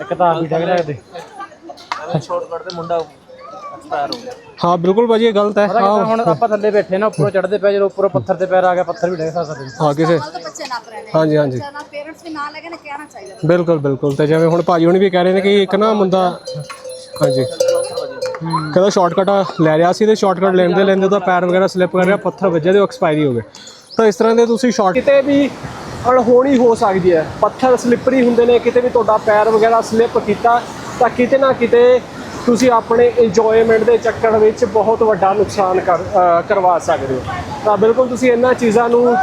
ਇੱਕ ਤਾਂ ਆਪ ਹੀ ਡਗ ਰਿਹਾ ਤੇ ਸ਼ਾਰਟਕਟ ਤੇ ਮੁੰਡਾ ਐਕਸਪਾਇਰ ਹੋ ਗਿਆ। ਹਾਂ ਬਿਲਕੁਲ ਭਾਜੀ ਇਹ ਗਲਤ ਹੈ। ਪਤਾ ਕਿੱਦਾਂ ਹੁਣ ਆਪਾਂ ਥੱਲੇ ਬੈਠੇ ਨਾ ਉੱਪਰੋਂ ਚੜਦੇ ਪਏ ਜਦੋਂ ਉੱਪਰੋਂ ਪੱਥਰ ਤੇ ਪੈਰ ਆ ਗਿਆ ਪੱਥਰ ਵੀ ਡਿੱਗ ਸਕਦਾ ਤੇ ਹਾਂ ਕਿਸੇ ਹਾਂਜੀ ਹਾਂਜੀ। ਬੱਚਿਆਂ ਨਾਲ ਪੇਰੈਂਟਸ ਵੀ ਨਾਲ ਲੈ ਕੇ ਨਾ ਕਹਿਣਾ ਚਾਹੀਦਾ। ਬਿਲਕੁਲ ਬਿਲਕੁਲ। ਤੇ ਜਿਵੇਂ ਹੁਣ ਭਾਜੀ ਹੁਣ ਵੀ ਕਹਿ ਰਹੇ ਨੇ ਕਿ ਇੱਕ ਨਾ ਮੁੰਡਾ ਹਾਂਜੀ। ਕਹਿੰਦਾ ਸ਼ਾਰਟਕਟ ਲੈ ਰਿਹਾ ਸੀ ਤੇ ਸ਼ਾਰਟਕਟ ਲੈਂਦੇ ਲੈਂਦੇ ਉਹਦਾ ਪੈਰ ਵਗੈਰਾ ਸਲਿੱਪ ਕਰ ਰਿਹਾ ਪੱਥਰ ਵੱਜੇ ਤੇ ਉਹ ਐਕਸਪਾਇਰੀ ਹੋ ਗਏ ਤਾਂ ਇਸ ਤਰ੍ਹਾਂ ਦੇ ਤੁਸੀਂ ਸ਼ਾਰਟ ਕਿਤੇ ਵੀ ਅਣਹੋਣੀ ਹੋ ਸਕਦੀ ਹੈ। ਪੱਥਰ ਸਲਿੱਪਰੀ ਹੁੰਦੇ ਨੇ, ਕਿਤੇ ਵੀ ਤੁਹਾਡਾ ਪੈਰ ਵਗੈਰਾ ਸਲਿੱਪ ਕੀਤਾ, ਤਾਂ ਕਿਤੇ ਨਾ ਕਿਤੇ ਤੁਸੀਂ ਆਪਣੇ ਇੰਜੋਇਮੈਂਟ ਦੇ ਚੱਕਰ ਵਿੱਚ ਬਹੁਤ ਵੱਡਾ ਨੁਕਸਾਨ ਕਰ ਕਰਵਾ ਸਕਦੇ ਹੋ। ਤਾਂ ਬਿਲਕੁਲ ਤੁਸੀਂ ਇਹਨਾਂ ਚੀਜ਼ਾਂ ਨੂੰ,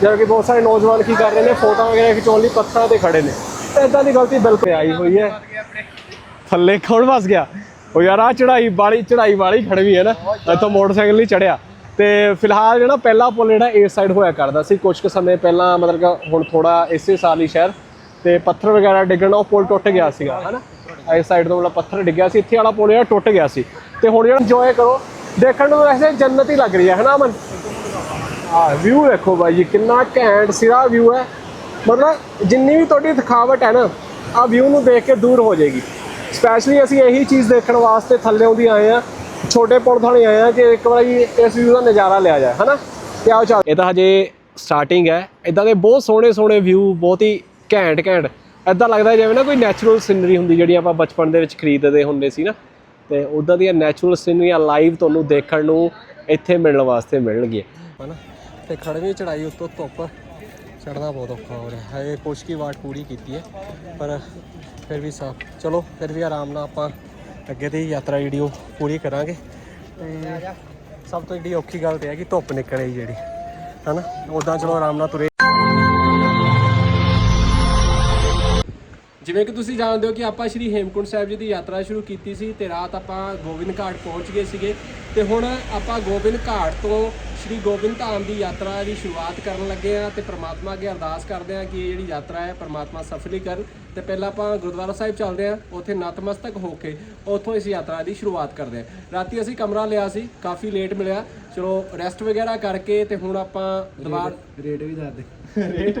ਜਿਵੇਂ ਕਿ ਬਹੁਤ ਸਾਰੇ ਨੌਜਵਾਨ ਕੀ ਕਰ ਰਹੇ ਨੇ ਫੋਟੋ ਵਗੈਰਾ ਖਿਚਾਉਣ ਲਈ ਪੱਥਰਾਂ ਤੇ ਖੜੇ ਨੇ। ਤਾਂ ਇਦਾਂ ਦੀ ਗਲਤੀ ਬਿਲਕੁਲ ਆਈ ਹੋਈ ਹੈ। ਥੱਲੇ ਕੌਣ ਫਸ ਗਿਆ? ਉਹ ਯਾਰ ਆ ਚੜਾਈ ਵਾਲੀ ਚੜਾਈ ਵਾਲੀ ਖੜਵੀ ਹੈ ਨਾ, ਇੱਥੋਂ ਮੋਟਰਸਾਈਕਲ ਨਹੀਂ ਚੜਿਆ ਤੇ ਫਿਲਹਾਲ ਜਿਹੜਾ ਪਹਿਲਾ ਪੁਲ ਜਿਹੜਾ ਇਸ ਸਾਈਡ ਹੋਇਆ ਕਰਦਾ ਸੀ ਕੁਝ ਕੁ ਸਮੇਂ ਪਹਿਲਾਂ ਮਤਲਬ ਕਿ ਹੁਣ ਥੋੜਾ ਇਸੇ ਸਾਲ ਹੀ ਸ਼ਹਿਰ ਤੇ ਪੱਥਰ ਵਗੈਰਾ ਡਿੱਗਣ ਨਾਲ ਉਹ ਪੁਲ ਟੁੱਟ ਗਿਆ ਸੀਗਾ, ਹਨਾ? ਇਸ ਸਾਈਡ ਤੋਂ ਵਾਲਾ ਪੱਥਰ ਡਿੱਗਿਆ ਸੀ, ਇੱਥੇ ਵਾਲਾ ਪੁਲ ਜਿਹੜਾ ਟੁੱਟ ਗਿਆ ਸੀ। ਤੇ ਹੁਣ ਜਿਹੜਾ ਇੰਜੋਏ ਕਰੋ, ਦੇਖਣ ਨੂੰ ਵੈਸੇ ਜੰਨਤ ਹੀ ਲੱਗ ਰਹੀ ਹੈ, ਹਨਾ ਮਨ ਆ ਵਿਊ ਦੇਖੋ ਬਾਈ ਜੀ, ਕਿੰਨਾ ਘੈਂਟ ਸਿਰਾ ਵਿਊ ਹੈ। ਮਤਲਬ ਜਿੰਨੀ ਵੀ ਤੁਹਾਡੀ ਥਕਾਵਟ ਹੈ ਨਾ, ਆ ਵਿਊ ਨੂੰ ਦੇਖ ਕੇ ਦੂਰ ਹੋ ਜਾਏਗੀ। ਸਪੈਸ਼ਲੀ ਅਸੀਂ ਇਹੀ ਚੀਜ਼ ਦੇਖਣ ਵਾਸਤੇ ਥੱਲੇ ਆਉਂਦੀ ਆਏ ਆ ਛੋਟੇ ਪੁਲ ਥਾਣੀ ਆਏ ਆ ਕਿ ਇੱਕ ਵਾਰੀ ਇਸ ਵਿਊ ਦਾ ਨਜ਼ਾਰਾ ਲਿਆ ਜਾਏ ਹਨਾ? ਤੇ ਆਓ ਚੱਲ ਇਹ ਤਾਂ ਹਜੇ ਸਟਾਰਟਿੰਗ ਹੈ। ਇਦਾਂ ਦੇ ਬਹੁਤ ਸੋਹਣੇ ਸੋਹਣੇ ਵਿਊ ਬਹੁਤ ਹੀ ਘੈਂਟ ਘੈਂਟ। ਇਦਾਂ ਲੱਗਦਾ ਜਿਵੇਂ ਨਾ ਕੋਈ ਨੈਚੁਰਲ ਸਿਨਰੀ ਹੁੰਦੀ ਜਿਹੜੀ ਆਪਾਂ ਬਚਪਨ ਦੇ ਵਿੱਚ ਖਰੀਦਦੇ ਹੁੰਦੇ ਸੀ ਨਾ। ਤੇ ਉਦਾਂ ਦੀਆਂ ਨੈਚੁਰਲ ਸਿਨਰੀਆਂ ਲਾਈਵ ਤੁਹਾਨੂੰ ਦੇਖਣ ਨੂੰ ਇੱਥੇ ਮਿਲਣ ਵਾਸਤੇ ਮਿਲਣਗੀਆਂ। ਹਨਾ? ਤੇ ਖੜਵੀਂ ਚੜਾਈ ਉੱਤੋਂ ਧੁੱਪ ਚੜਨਾ ਬਹੁਤ ਔਖਾ ਹੋ ਰਿਹਾ। ਹੈ ਇਹ ਕੁਛ ਕੀ ਵਾਟ ਪੂਰੀ ਕੀਤੀ ਹੈ ਪਰ ਫਿਰ ਵੀ ਸਾਫ਼। ਚਲੋ ਫਿਰ ਵੀ ਆਰਾਮ ਨਾਲ ਆਪਾਂ ਅੱਗੇ ਦੀ ਯਾਤਰਾ ਜਿਹੜੀ ਉਹ ਪੂਰੀ ਕਰਾਂਗੇ ਤੇ ਸਭ ਤੋਂ ਜਿਹੜੀ ਔਖੀ ਗੱਲ ਤੇ ਹੈ ਕਿ ਧੁੱਪ ਨਿਕਲ ਆਈ ਜਿਹੜੀ, ਹਨਾ? ਉਦਾਂ ਚਲੋ ਆਰਾਮ ਨਾਲ ਤੁਰੇ। ਜਿਵੇਂ ਕਿ ਤੁਸੀਂ ਜਾਣਦੇ ਹੋ ਕਿ ਆਪਾਂ ਸ਼੍ਰੀ ਹੇਮਕੁੰਟ ਸਾਹਿਬ ਜੀ ਦੀ ਯਾਤਰਾ ਸ਼ੁਰੂ ਕੀਤੀ ਸੀ ਤੇ ਰਾਤ ਆਪਾਂ ਗੋਬਿੰਦ ਘਾਟ ਪਹੁੰਚ ਗਏ ਸੀਗੇ। ਤੇ ਹੁਣ ਆਪਾਂ ਗੋਬਿੰਦ ਘਾਟ ਤੋਂ ਸ਼੍ਰੀ ਗੋਬਿੰਦ ਧਾਮ ਦੀ ਯਾਤਰਾ ਦੀ ਸ਼ੁਰੂਆਤ ਕਰਨ ਲੱਗੇ ਆ ਤੇ ਪ੍ਰਮਾਤਮਾ ਅੱਗੇ ਅਰਦਾਸ ਕਰਦੇ ਆ ਕਿ ਇਹ ਜਿਹੜੀ ਯਾਤਰਾ ਹੈ ਪ੍ਰਮਾਤਮਾ ਸਫਲੀ ਕਰਨ ਤੇ ਪਹਿਲਾਂ ਆਪਾਂ ਗੁਰਦੁਆਰਾ ਸਾਹਿਬ ਚੱਲਦੇ ਆ ਉੱਥੇ ਨਤਮਸਤਕ ਹੋ ਕੇ ਉੱਥੋਂ ਇਸ ਯਾਤਰਾ ਦੀ ਸ਼ੁਰੂਆਤ ਕਰਦੇ ਆ ਰਾਤੀ ਅਸੀਂ ਕਮਰਾ ਲਿਆ ਸੀ, ਕਾਫੀ ਲੇਟ ਮਿਲਿਆ। ਚਲੋ ਰੈਸਟ ਵਗੈਰਾ ਕਰਕੇ ਤੇ ਹੁਣ ਆਪਾਂ ਦੁਬਾਰਾ ਰੇਟ ਵੀ ਦੱਸ ਦੇ। ਰੇਟ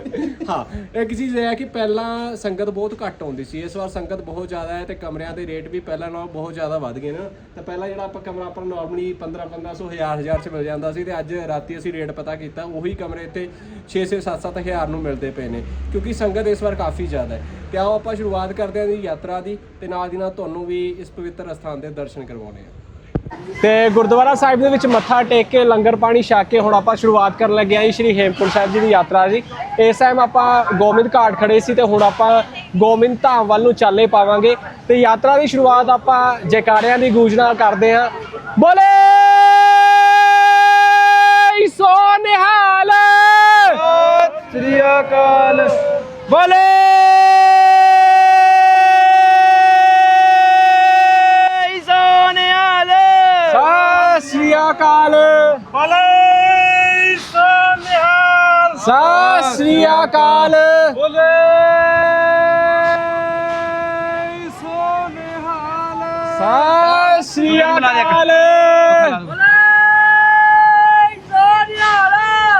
ਹਾਂ, ਇੱਕ ਚੀਜ਼ ਇਹ ਹੈ ਕਿ ਪਹਿਲਾਂ ਸੰਗਤ ਬਹੁਤ ਘੱਟ ਆਉਂਦੀ ਸੀ। ਇਸ ਵਾਰ ਸੰਗਤ ਬਹੁਤ ਜ਼ਿਆਦਾ ਹੈ ਤੇ ਕਮਰਿਆਂ ਦੇ ਰੇਟ ਵੀ ਪਹਿਲਾਂ ਨਾਲੋਂ ਬਹੁਤ ਜ਼ਿਆਦਾ ਵੱਧ ਗਏ ਨੇ। ਨਾ। ਤੇ ਪਹਿਲਾਂ ਜਿਹੜਾ ਆਪਾਂ ਕਮਰਾ ਆਪਾਂ ਨਾਰਮਲੀ 15 1500 1000 1000 ਚ ਮਿਲ ਜਾਂਦਾ ਸੀ ਤੇ ਅੱਜ ਰਾਤੀ ਅਸੀਂ ਰੇਟ ਪਤਾ ਕੀਤਾ, ਉਹੀ ਕਮਰੇ ਇੱਥੇ 6 6 7 7 ਹਜ਼ਾਰ ਨੂੰ ਮਿਲਦੇ ਪਏ ਨੇ। ਕਿਉਂਕਿ ਸੰਗਤ ਇਸ ਵਾਰ ਕਾਫੀ ਜ਼ਿਆਦਾ ਹੈ। ਤੇ ਆਓ ਆਪਾਂ ਸ਼ੁਰੂਆਤ ਕਰਦੇ ਹਾਂ ਦੀ ਯਾਤਰਾ ਦੀ ਤੇ ਨਾਲ ਦੀ ਨਾਲ ਤੁਹਾਨੂੰ ਵੀ ਇਸ ਪਵਿੱਤਰ ਅਸਥਾਨ ਦੇ ਦਰਸ਼ਨ ਕਰਵਾਉਣੇ ਆ ਤੇ ਗੁਰਦੁਆਰਾ ਸਾਹਿਬ ਦੇ ਵਿੱਚ ਮੱਥਾ ਟੇਕ ਕੇ ਲੰਗਰ ਪਾਣੀ ਛਕ ਕੇ ਹੁਣ ਆਪਾਂ ਸ਼ੁਰੂਆਤ ਕਰਨ ਲੱਗੇ ਆਂ ਸ਼੍ਰੀ ਹੇਮਕੁੰਟ ਸਾਹਿਬ ਜੀ ਦੀ ਯਾਤਰਾ ਜੀ। ਇਸ ਟਾਈਮ ਆਪਾਂ ਗੋਬਿੰਦ ਘਾਟ ਖੜੇ ਸੀ ਤੇ ਹੁਣ ਆਪਾਂ ਗੋਬਿੰਦ ਧਾਮ ਵੱਲ ਨੂੰ ਚਾਲੇ ਪਾਵਾਂਗੇ। ਤੇ ਯਾਤਰਾ ਦੀ ਸ਼ੁਰੂਆਤ ਆਪਾਂ ਜੈਕਾਰਿਆਂ ਦੀ ਗੂੰਜ ਨਾਲ ਕਰਦੇ ਆਂ। ਬੋਲੇ! ਸੋ ਨਿਹਾਲ! ਸ੍ਰੀ ਅਕਾਲ। ਬੋਲੇ! ਸਤਿ ਸ੍ਰੀ ਅਕਾਲ। ਬੋਲੇ ਸੋ ਨਿਹਾਲ ਸਤਿ ਸ੍ਰੀ ਅਕਾਲ ਬੋਲੇ ਸੋ ਨਿਹਾਲ ਸਤਿ ਸ੍ਰੀ ਅਕਾਲ।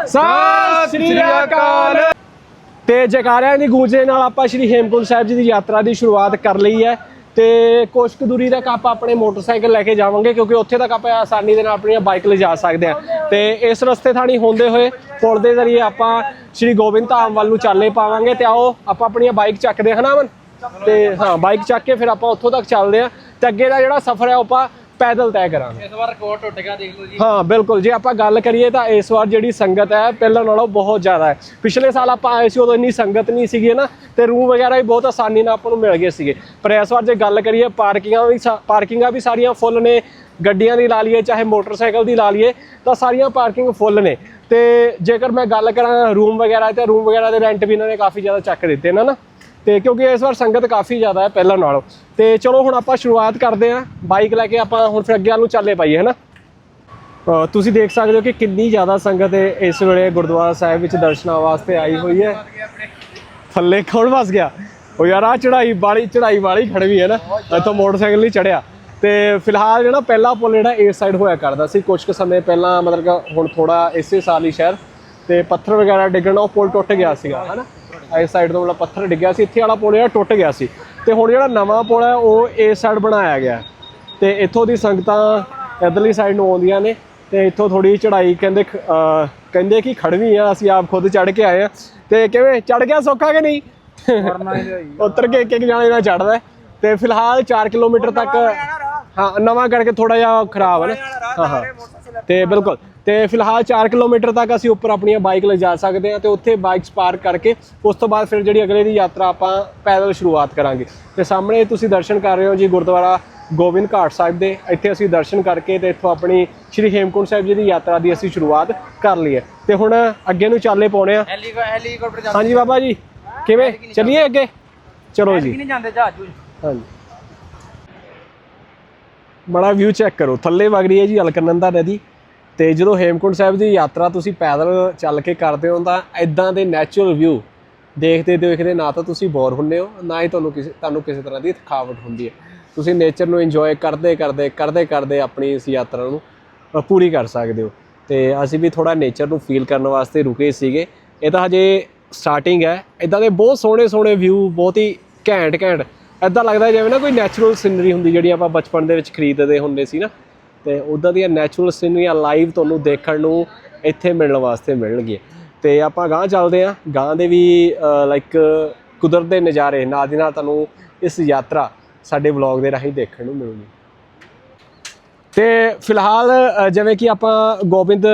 ਸਤਿ ਸ੍ਰੀ ਅਕਾਲ। ਤੇ ਜੈਕਾਰਿਆਂ ਦੀ ਗੂੰਜ ਨਾਲ ਆਪਾਂ ਸ਼੍ਰੀ ਹੇਮਕੁੰਟ ਸਾਹਿਬ ਜੀ ਦੀ ਯਾਤਰਾ ਦੀ ਸ਼ੁਰੂਆਤ ਕਰ ਲਈ ਹੈ। ਤੇ ਕੁਛ ਕੁ ਦੂਰੀ ਤੱਕ ਆਪਾਂ ਆਪਣੇ ਮੋਟਰਸਾਈਕਲ ਲੈ ਕੇ ਜਾਵਾਂਗੇ, ਕਿਉਂਕਿ ਉੱਥੇ ਤੱਕ ਆਪਾਂ ਆਸਾਨੀ ਦੇ ਨਾਲ ਆਪਣੀਆਂ ਬਾਈਕ ਲਿਜਾ ਸਕਦੇ ਹਾਂ। ਤੇ ਇਸ ਰਸਤੇ ਥਾਣੀ ਹੁੰਦੇ ਹੋਏ ਪੁਲ ਦੇ ਜ਼ਰੀਏ ਆਪਾਂ ਸ਼੍ਰੀ ਗੋਬਿੰਦ ਧਾਮ ਵੱਲ ਨੂੰ ਚੱਲੇ ਪਾਵਾਂਗੇ ਤੇ ਆਓ ਆਪਾਂ ਆਪਣੀਆਂ ਬਾਈਕ ਚੱਕਦੇ ਹਾਂ ਨਾ ਅਮਨ? ਤੇ ਹਾਂ, ਬਾਈਕ ਚੱਕ ਕੇ ਫਿਰ ਆਪਾਂ ਉੱਥੋਂ ਤੱਕ ਚੱਲਦੇ ਹਾਂ। ਤੇ ਅੱਗੇ ਦਾ ਜਿਹੜਾ ਸਫ਼ਰ ਹੈ, ਉਹ ਆਪਾਂ ਪੈਦਲ ਤੈਅ ਕਰਾਂਗੇ। ਇਸ ਵਾਰ ਰਿਕਾਰਡ ਟੁੱਟ ਗਿਆ ਦੇਖ ਲਓ ਜੀ। ਹਾਂ ਬਿਲਕੁਲ। ਜੇ ਆਪਾਂ ਗੱਲ ਕਰੀਏ ਤਾਂ ਇਸ ਵਾਰ ਜਿਹੜੀ ਸੰਗਤ ਹੈ ਪਹਿਲਾਂ ਨਾਲੋਂ ਬਹੁਤ ਜ਼ਿਆਦਾ ਹੈ। ਪਿਛਲੇ ਸਾਲ ਆਪਾਂ ਆਏ ਸੀ ਉਦੋਂ ਇੰਨੀ ਸੰਗਤ ਨਹੀਂ ਸੀਗੀ ਨਾ? ਤੇ ਰੂਮ ਵਗੈਰਾ ਵੀ ਬਹੁਤ ਆਸਾਨੀ ਨਾਲ ਆਪਾਂ ਨੂੰ ਮਿਲ ਗਏ ਸੀਗੇ। ਪਰ ਇਸ ਵਾਰ ਜੇ ਗੱਲ ਕਰੀਏ ਪਾਰਕਿੰਗਾਂ ਵੀ ਪਾਰਕਿੰਗਾਂ ਵੀ ਸਾਰੀਆਂ ਫੁੱਲ ਨੇ। ਗੱਡੀਆਂ ਦੀ ਲਾ ਲਈਏ ਚਾਹੇ ਮੋਟਰਸਾਈਕਲ ਦੀ ਲਾ ਲਈਏ ਤਾਂ ਸਾਰੀਆਂ ਪਾਰਕਿੰਗ ਫੁੱਲ ਨੇ। ਤੇ ਜੇਕਰ ਮੈਂ ਗੱਲ ਕਰਾਂ ਰੂਮ ਵਗੈਰਾ ਤੇ ਰੂਮ ਵਗੈਰਾ ਦੇ ਰੈਂਟ ਵੀ ਇਹਨਾਂ ਨੇ ਕਾਫੀ ਜ਼ਿਆਦਾ ਚੱਕ ਦਿੱਤੇ ਨੇ ਨਾ? ਤੇ ਕਿਉਂਕਿ ਇਸ ਵਾਰ ਸੰਗਤ ਕਾਫੀ ਜ਼ਿਆਦਾ ਹੈ ਪਹਿਲਾਂ ਨਾਲੋਂ। ਤੇ ਚਲੋ ਹੁਣ ਆਪਾਂ ਸ਼ੁਰੂਆਤ ਕਰਦੇ ਹਾਂ। ਬਾਈਕ ਲੈ ਕੇ ਆਪਾਂ ਹੁਣ ਫਿਰ ਅੱਗੇ ਵੱਲ ਨੂੰ ਚੱਲੇ ਪਾਈਏ ਹਨਾ? ਅ, ਤੁਸੀਂ ਦੇਖ ਸਕਦੇ ਹੋ ਕਿ ਕਿੰਨੀ ਜ਼ਿਆਦਾ ਸੰਗਤ ਇਸ ਵੇਲੇ ਗੁਰਦੁਆਰਾ ਸਾਹਿਬ ਵਿੱਚ ਦਰਸ਼ਨਾਂ ਵਾਸਤੇ ਆਈ ਹੋਈ ਹੈ। ਥੱਲੇ ਕੌਣ ਫਸ ਗਿਆ? ਉਹ ਯਾਰ ਆ ਚੜਾਈ ਵਾਲੀ ਚੜਾਈ ਵਾਲੀ ਖੜਵੀ ਹੈ ਨਾ। ਇੱਥੋਂ ਮੋਟਰਸਾਈਕਲ ਨਹੀਂ ਚੜਿਆ ਤੇ ਫਿਲਹਾਲ ਜਿਹੜਾ ਪਹਿਲਾ ਪੁਲ ਜਿਹੜਾ ਇਸ ਸਾਈਡ ਹੋਇਆ ਕਰਦਾ ਸੀ ਕੁਝ ਕੁ ਸਮੇਂ ਪਹਿਲਾਂ ਮਤਲਬ ਹੁਣ ਥੋੜਾ ਇਸੇ ਸਾਲ ਹੀ ਸ਼ਹਿਰ ਤੇ ਪੱਥਰ ਵਗੈਰਾ ਡਿੱਗਣ ਨਾਲ ਉਹ ਪੁਲ ਟੁੱਟ ਗਿਆ ਸੀਗਾ ਹਨਾ? ਇਸ ਸਾਈਡ ਤੋਂ ਵਾਲਾ ਪੱਥਰ ਡਿੱਗਿਆ ਸੀ ਇੱਥੇ ਵਾਲਾ ਪੁਲ ਜਿਹੜਾ ਟੁੱਟ ਗਿਆ ਸੀ। ਤੇ ਹੁਣ ਜਿਹੜਾ ਨਵਾਂ ਪੁਲ ਹੈ ਉਹ ਇਸ ਸਾਈਡ ਬਣਾਇਆ ਗਿਆ। ਤੇ ਇੱਥੋਂ ਦੀ ਸੰਗਤਾਂ ਇਧਰਲੀ ਸਾਈਡ ਨੂੰ ਆਉਂਦੀਆਂ ਨੇ ਤੇ ਇੱਥੋਂ ਥੋੜੀ ਚੜਾਈ ਕਹਿੰਦੇ ਕਹਿੰਦੇ ਕਿ ਖੜਵੀ ਆ ਅਸੀਂ ਆਪ ਖੁਦ ਚੜ ਕੇ ਆਏ ਆ ਤੇ ਕਿਵੇਂ ਚੜ ਗਿਆ ਸੌਖਾ ਕਿ ਨਹੀਂ? ਉੱਤਰ ਕੇ ਇੱਕ ਇੱਕ ਜਾਣੇ ਨਾਲ ਚੜਦਾ। ਤੇ ਫਿਲਹਾਲ 4 ਕਿਲੋਮੀਟਰ ਤੱਕ ਹਾਂ ਨਵਾਂ ਕਰਕੇ ਥੋੜਾ ਜਿਹਾ ਖਰਾਬ ਹੈ ਨਾ। ਹਾਂ ਹਾਂ ਤੇ ਬਿਲਕੁਲ। ਤੇ ਫਿਲਹਾਲ 4 ਕਿਲੋਮੀਟਰ ਤੱਕ ਅਸੀਂ ਉੱਪਰ ਆਪਣੀਆਂ ਬਾਈਕ ਲਿਜਾ ਸਕਦੇ ਹਾਂ ਤੇ ਉੱਥੇ ਬਾਈਕਸ ਪਾਰਕ ਕਰਕੇ ਉਸ ਤੋਂ ਬਾਅਦ ਫਿਰ ਜਿਹੜੀ ਅਗਲੇ ਦੀ ਯਾਤਰਾ ਆਪਾਂ ਪੈਦਲ ਸ਼ੁਰੂਆਤ ਕਰਾਂਗੇ। ਤੇ ਸਾਹਮਣੇ ਤੁਸੀਂ ਦਰਸ਼ਨ ਕਰ ਰਹੇ ਹੋ ਜੀ ਗੁਰਦੁਆਰਾ ਗੋਬਿੰਦ ਘਾਟ ਸਾਹਿਬ ਦੇ। ਇੱਥੇ ਅਸੀਂ ਦਰਸ਼ਨ ਕਰਕੇ ਤੇ ਇੱਥੋਂ ਆਪਣੀ ਸ਼੍ਰੀ ਹੇਮਕੁੰਟ ਸਾਹਿਬ ਜੀ ਦੀ ਯਾਤਰਾ ਦੀ ਅਸੀਂ ਸ਼ੁਰੂਆਤ ਕਰ ਲਈ ਹੈ ਤੇ ਹੁਣ ਅੱਗੇ ਨੂੰ ਚਾਲੇ ਪਾਉਣੇ ਆ। ਹੈਲੀਕਾਪਟਰ ਹਾਂਜੀ ਬਾਬਾ ਜੀ ਕਿਵੇਂ? ਚੱਲੀਏ ਅੱਗੇ? ਚਲੋ ਜੀ। ਨਹੀਂ ਜਾਂਦੇ ਜਹਾਜ਼ ਜੂਜ। ਹਾਂਜੀ। ਬੜਾ ਵਿਊ ਚੈੱਕ ਕਰੋ। ਥੱਲੇ ਵਗ ਰਹੀ ਹੈ ਜੀ ਅਲਕਨੰਦਾ ਨਦੀ ਤੇ ਜਦੋਂ ਹੇਮਕੁੰਟ ਸਾਹਿਬ ਦੀ ਯਾਤਰਾ ਤੁਸੀਂ ਪੈਦਲ ਚੱਲ ਕੇ ਕਰਦੇ ਹੋ ਤਾਂ ਇਦਾਂ ਦੇ ਨੈਚੁਰਲ ਵਿਊ ਦੇਖਦੇ ਦੇਖਦੇ ਨਾ ਤਾਂ ਤੁਸੀਂ ਬੋਰ ਹੁੰਦੇ ਹੋ, ਨਾ ਹੀ ਤੁਹਾਨੂੰ ਕਿਸੇ ਤੁਹਾਨੂੰ ਕਿਸੇ ਤਰ੍ਹਾਂ ਦੀ ਥਕਾਵਟ ਹੁੰਦੀ ਹੈ। ਤੁਸੀਂ ਨੇਚਰ ਨੂੰ ਇੰਜੋਏ ਕਰਦੇ ਕਰਦੇ ਕਰਦੇ ਕਰਦੇ ਆਪਣੀ ਇਸ ਯਾਤਰਾ ਨੂੰ ਪੂਰੀ ਕਰ ਸਕਦੇ ਹੋ। ਤੇ ਅਸੀਂ ਵੀ ਥੋੜਾ ਨੇਚਰ ਨੂੰ ਫੀਲ ਕਰਨ ਵਾਸਤੇ ਰੁਕੇ ਸੀਗੇ। ਇਹ ਤਾਂ ਹਜੇ ਸਟਾਰਟਿੰਗ ਹੈ। ਇਦਾਂ ਦੇ ਬਹੁਤ ਸੋਹਣੇ ਸੋਹਣੇ ਵਿਊ ਬਹੁਤ ਹੀ ਘੈਂਟ ਘੈਂਟ ਇਦਾਂ ਲੱਗਦਾ ਜਿਵੇਂ ਨਾ ਕੋਈ ਨੈਚੁਰਲ ਸਿਨਰੀ ਹੁੰਦੀ ਜਿਹੜੀ ਆਪਾਂ ਬਚਪਨ ਦੇ ਵਿੱਚ ਖਰੀਦਦੇ ਹੁੰਦੇ ਸੀ ਨਾ। ਤੇ ਉਦਾਂ ਦੀਆਂ ਨੈਚੁਰਲ ਸਿਨਰੀਆਂ ਲਾਈਵ ਤੁਹਾਨੂੰ ਦੇਖਣ ਨੂੰ ਇੱਥੇ ਮਿਲਣ ਵਾਸਤੇ ਮਿਲਣਗੀਆਂ। ਤੇ ਆਪਾਂ ਗਾਂ ਚੱਲਦੇ ਆਂ ਗਾਂ ਦੇ ਵੀ ਲਾਈਕ ਕੁਦਰਤ ਦੇ ਨਜ਼ਾਰੇ ਨਾਲ ਦੀ ਨਾਲ ਤੁਹਾਨੂੰ ਇਸ ਯਾਤਰਾ ਸਾਡੇ ਵਲੌਗ ਦੇ ਰਾਹੀਂ ਦੇਖਣ ਨੂੰ ਮਿਲੂਗੀ। ਤੇ ਫਿਲਹਾਲ ਜਿਵੇਂ ਕਿ ਆਪਾਂ ਗੋਬਿੰਦ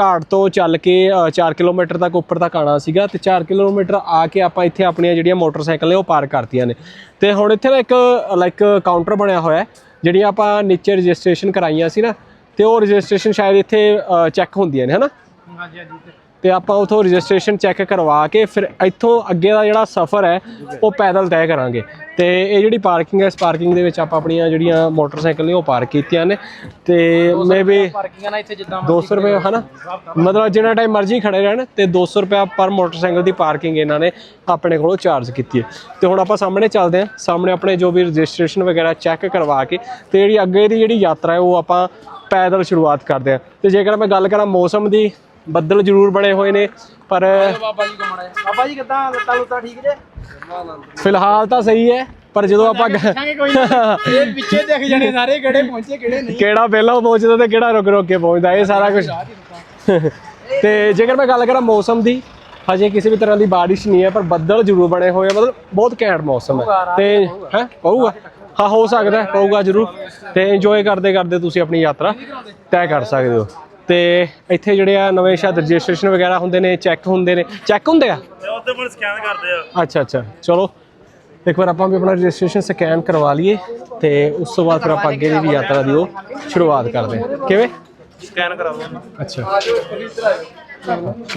ਘਾਟ ਤੋਂ ਚੱਲ ਕੇ 4 ਕਿਲੋਮੀਟਰ ਤੱਕ ਉੱਪਰ ਤੱਕ ਆਣਾ ਸੀਗਾ ਤੇ 4 ਕਿਲੋਮੀਟਰ ਆ ਕੇ ਆਪਾਂ ਇੱਥੇ ਆਪਣੀਆਂ ਜਿਹੜੀਆਂ ਮੋਟਰਸਾਈਕਲ ਨੇ ਉਹ ਪਾਰਕ ਕਰਤੀਆਂ ਨੇ। ਤੇ ਹੁਣ ਇੱਥੇ ਨਾ ਇੱਕ ਲਾਈਕ ਕਾਊਂਟਰ ਬਣਿਆ ਹੋਇਆ ਹੈ, ਜਿਹੜੀਆਂ ਆਪਾਂ ਨੀਚੇ ਰਜਿਸਟ੍ਰੇਸ਼ਨ ਕਰਾਈਆਂ ਸੀ ਨਾ, ਤੇ ਉਹ ਰਜਿਸਟ੍ਰੇਸ਼ਨ ਸ਼ਾਇਦ ਇੱਥੇ ਚੈੱਕ ਹੁੰਦੀਆਂ ਨੇ, ਹਨਾ? ਹਾਂਜੀ ਹਾਂਜੀ ਤੇ ਆਪਾਂ ਉਥੋਂ ਰਜਿਸਟ੍ਰੇਸ਼ਨ ਚੈੱਕ ਕਰਵਾ ਕੇ ਫਿਰ ਇੱਥੋਂ ਅੱਗੇ ਦਾ ਜਿਹੜਾ ਸਫ਼ਰ ਹੈ ਉਹ ਪੈਦਲ ਤੈਅ ਕਰਾਂਗੇ। ਤੇ ਇਹ ਜਿਹੜੀ ਪਾਰਕਿੰਗ ਹੈ ਇਸ ਪਾਰਕਿੰਗ ਦੇ ਵਿੱਚ ਆਪਾਂ ਆਪਣੀਆਂ ਜਿਹੜੀਆਂ ਮੋਟਰਸਾਈਕਲ ਨੇ ਉਹ ਪਾਰਕ ਕੀਤੀਆਂ ਨੇ। ਤੇ ਮੇਬੀ ਪਾਰਕਿੰਗ ਨਾ ਇੱਥੇ ਜਿੱਦਾਂ 200 ਰੁਪਏ ਹਨਾ? ਮਤਲਬ ਜਿੰਨਾ ਟਾਈਮ ਮਰਜ਼ੀ ਖੜੇ ਰਹਿਣ ਤੇ 200 ਰੁਪਏ ਪਰ ਮੋਟਰਸਾਈਕਲ ਦੀ ਪਾਰਕਿੰਗ ਇਹਨਾਂ ਨੇ ਆਪਣੇ ਕੋਲੋਂ ਚਾਰਜ ਕੀਤੀ ਹੈ। ਤੇ ਹੁਣ ਆਪਾਂ ਸਾਹਮਣੇ ਚੱਲਦੇ ਹਾਂ। ਸਾਹਮਣੇ ਆਪਣੇ ਜੋ ਵੀ ਰਜਿਸਟ੍ਰੇਸ਼ਨ ਵਗੈਰਾ ਚੈੱਕ ਕਰਵਾ ਕੇ ਤੇ ਜਿਹੜੀ ਅੱਗੇ ਦੀ ਜਿਹੜੀ ਯਾਤਰਾ ਹੈ ਉਹ ਆਪਾਂ ਪੈਦਲ ਸ਼ੁਰੂਆਤ ਕਰਦੇ ਹਾਂ। ਤੇ ਜੇਕਰ ਮੈਂ ਗੱਲ ਕਰਾਂ ਮੌਸਮ ਦੀ ਬੱਦਲ ਜ਼ਰੂਰ ਬਣੇ ਹੋਏ ਨੇ ਪਰ ਬਾਬਾ ਜੀ ਕੋ ਮੜਾ ਬਾਬਾ ਜੀ ਕਿਦਾਂ ਲੱਤਾਂ ਲੁੱਤਾਂ ਠੀਕ ਜੇ? ਫਿਲਹਾਲ ਤਾਂ ਸਹੀ ਹੈ ਪਰ ਜਦੋਂ ਆਪਾਂ ਇਹ ਪਿੱਛੇ ਦੇਖ ਜਾਣੇ ਸਾਰੇ ਕਿਹੜੇ ਪਹੁੰਚੇ ਕਿਹੜੇ ਨਹੀਂ। ਕਿਹੜਾ ਪਹਿਲਾਂ ਪਹੁੰਚਦਾ ਤੇ ਕਿਹੜਾ ਰੁਕ ਰੁਕ ਕੇ ਪਹੁੰਚਦਾ ਇਹ ਸਾਰਾ ਕੁਝ ਤੇ ਜੇਕਰ ਮੈਂ ਗੱਲ ਕਰਾਂ ਮੌਸਮ ਦੀ ਹਜੇ ਕਿਸੇ ਵੀ ਤਰ੍ਹਾਂ ਦੀ ਬਾਰਿਸ਼ ਨਹੀਂ ਹੈ ਪਰ ਬੱਦਲ ਜ਼ਰੂਰ ਬਣੇ ਹੋਏ ਆ ਮਤਲਬ ਬਹੁਤ ਘੈਂਟ ਮੌਸਮ ਹੈ। ਤੇ ਹੈ ਪਊਗਾ? ਹਾਂ ਹੋ ਸਕਦਾ ਪਊਗਾ ਜ਼ਰੂਰ। ਤੇ ਇੰਜੋਏ ਕਰਦੇ ਕਰਦੇ ਤੁਸੀਂ ਆਪਣੀ ਯਾਤਰਾ ਤੈਅ ਕਰ ਸਕਦੇ ਹੋ। ਤੇ ਇੱਥੇ ਜਿਹੜੇ ਆ ਨਵੇਂ ਸ਼ਾਇਦ ਰਜਿਸਟ੍ਰੇਸ਼ਨ ਵਗੈਰਾ ਹੁੰਦੇ ਨੇ ਚੈੱਕ ਹੁੰਦੇ ਨੇ। ਚੈੱਕ ਹੁੰਦੇ ਆ? ਉੱਤੇ ਮਨ ਸਕੈਨ ਕਰਦੇ ਆ। ਅੱਛਾ ਅੱਛਾ। ਚਲੋ ਇੱਕ ਵਾਰ ਆਪਾਂ ਵੀ ਆਪਣਾ ਰਜਿਸਟ੍ਰੇਸ਼ਨ ਸਕੈਨ ਕਰਵਾ ਲਈਏ ਤੇ ਉਸ ਤੋਂ ਬਾਅਦ ਫਿਰ ਆਪਾਂ ਅੱਗੇ ਦੀ ਵੀ ਯਾਤਰਾ ਦੀ ਉਹ ਸ਼ੁਰੂਆਤ ਕਰਦੇ ਹਾਂ ਕਿਵੇਂ? ਸਕੈਨ ਕਰਾਓ ਅੱਛਾ।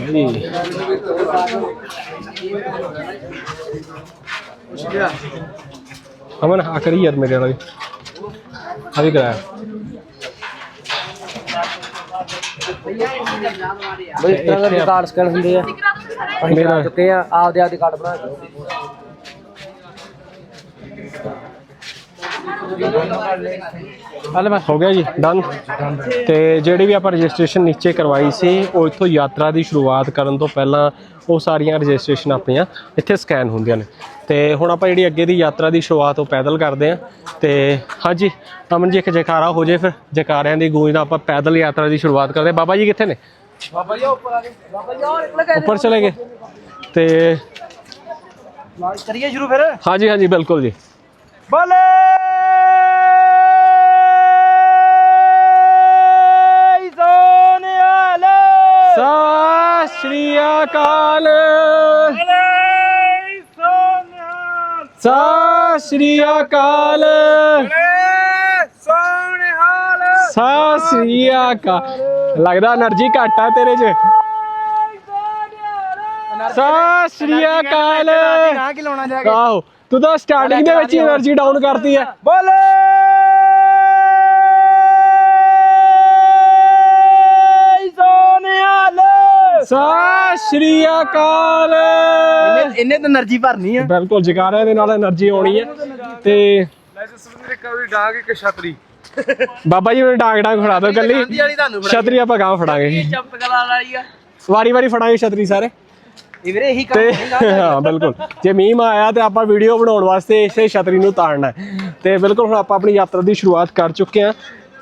ਜੀ ਅਮਨ ਆ ਕਰੀ ਯਾਰ ਮੇਰੇ ਨਾਲ ਆ ਵੀ ਕਰਾਇਆ। ਬਈ ਇਸ ਤਰ੍ਹਾਂ ਦੇ ਕਾਰਡ ਸਕੈਨ ਹੁੰਦੇ ਆ। ਅਸੀਂ ਮੇਰਾ- ਕਰਾ ਚੁੱਕੇ ਆ ਆਪਦੇ ਆਪਦੇ ਕਾਰਡ ਬਣਾ ਕੇ ਹਲੇ ਹੋ ਗਿਆ ਜੀ ਡਨ ਤੇ ਜਿਹੜੀ ਵੀ ਆਪਾਂ ਰਜਿਸਟ੍ਰੇਸ਼ਨ ਨੀਚੇ ਕਰਵਾਈ ਸੀ ਉਹ ਇੱਥੋਂ ਯਾਤਰਾ ਦੀ ਸ਼ੁਰੂਆਤ ਕਰਨ ਤੋਂ ਪਹਿਲਾਂ ਉਹ ਸਾਰੀਆਂ ਰਜਿਸਟ੍ਰੇਸ਼ਨ ਆਪਣੀਆਂ ਇੱਥੇ ਸਕੈਨ ਹੁੰਦੀਆਂ ਨੇ। ਤੇ ਹੁਣ ਆਪਾਂ ਜਿਹੜੀ ਅੱਗੇ ਦੀ ਯਾਤਰਾ ਦੀ ਸ਼ੁਰੂਆਤ ਉਹ ਪੈਦਲ ਕਰਦੇ ਆਂ ਤੇ ਹਾਂਜੀ ਅਮਨ ਜੀ ਇੱਕ ਜੈਕਾਰਾ ਹੋ ਜੇ ਫਿਰ। ਜੈਕਾਰਿਆਂ ਦੀ ਗੂੰਜ ਨਾਲ ਆਪਾਂ ਪੈਦਲ ਯਾਤਰਾ ਦੀ ਸ਼ੁਰੂਆਤ ਕਰਦੇ। ਬਾਬਾ ਜੀ ਕਿੱਥੇ ਨੇ? ਬਾਬਾ ਜੀ ਉੱਪਰ ਆ ਗਏ। ਬਾਬਾ ਜੀ ਹੋਰ ਨਿਕਲ ਉੱਪਰ ਚਲੇ ਗਏ। ਤੇ ਗਏ ਕਰੀਏ ਸ਼ੁਰੂ ਫਿਰ? ਹਾਂਜੀ ਹਾਂਜੀ ਬਿਲਕੁਲ ਜੀ। ਬੋਲੇ! ਅਕਾਲ। ਅਰੇ ਸੋਨਿਹਾਲ ਸਤਿ ਸ੍ਰੀ ਅਕਾਲ। ਅਰੇ ਸ੍ਰੀ ਅਕਾਲ। ਲੱਗਦਾ એનર્ਜੀ ਘੱਟ ਤੇਰੇ 'ਚ। ਸਤਿ ਸ੍ਰੀ ਅਕਾਲ। ਨਾ ਲਾਉਣਾ ਜਾ ਕੇ। ਤੂੰ ਤਾਂ ਸਟਾਰਟਿੰਗ ਦੇ ਵਿੱਚ ਹੀ એનર્ਜੀ ਡਾਊਨ ਕਰਤੀ ਹੈ ਬੋਲੇ। Sorry. ਸ਼੍ਰੀ ਅਕਾਲ। ਇਹਨੇ- ਤਾਂ એનર્ਜੀ ਭਰਨੀ ਆ। ਬਿਲਕੁਲ ਜਗਾਰਿਆਂ ਦੇ ਨਾਲ એનર્ਜੀ ਆਉਣੀ ਹੈ ਤੇ ਬਾਬਾ ਜੀ ਨੂੰ ਡਾਂਗ ਡਾਂਗ ਫੜਾ ਦਿਓ ਗੱਲੀ ਛਤਰੀ ਆਪਾਂ ਗਾਂ ਫੜਾਂਗੇ। ਵਾਰੀ ਵਾਰੀ ਫੜਾਂਗੇ ਛਤਰੀ ਸਾਰੇ। ਇਹ ਵੀਰੇ ਇਹੀ ਕੰਮ ਤੇ ਹਾਂ ਬਿਲਕੁਲ। ਜੇ ਮੀਮ ਆਇਆ ਤੇ ਆਪਾਂ ਵੀਡੀਓ ਬਣਾਉਣ ਵਾਸਤੇ ਇਸੇ ਛਤਰੀ ਨੂੰ ਤਾੜਨਾ ਹੈ। ਤੇ ਬਿਲਕੁਲ ਹੁਣ ਆਪਾਂ ਆਪਣੀ ਯਾਤਰਾ ਦੀ ਸ਼ੁਰੂਆਤ ਕਰ ਚੁੱਕੇ ਆ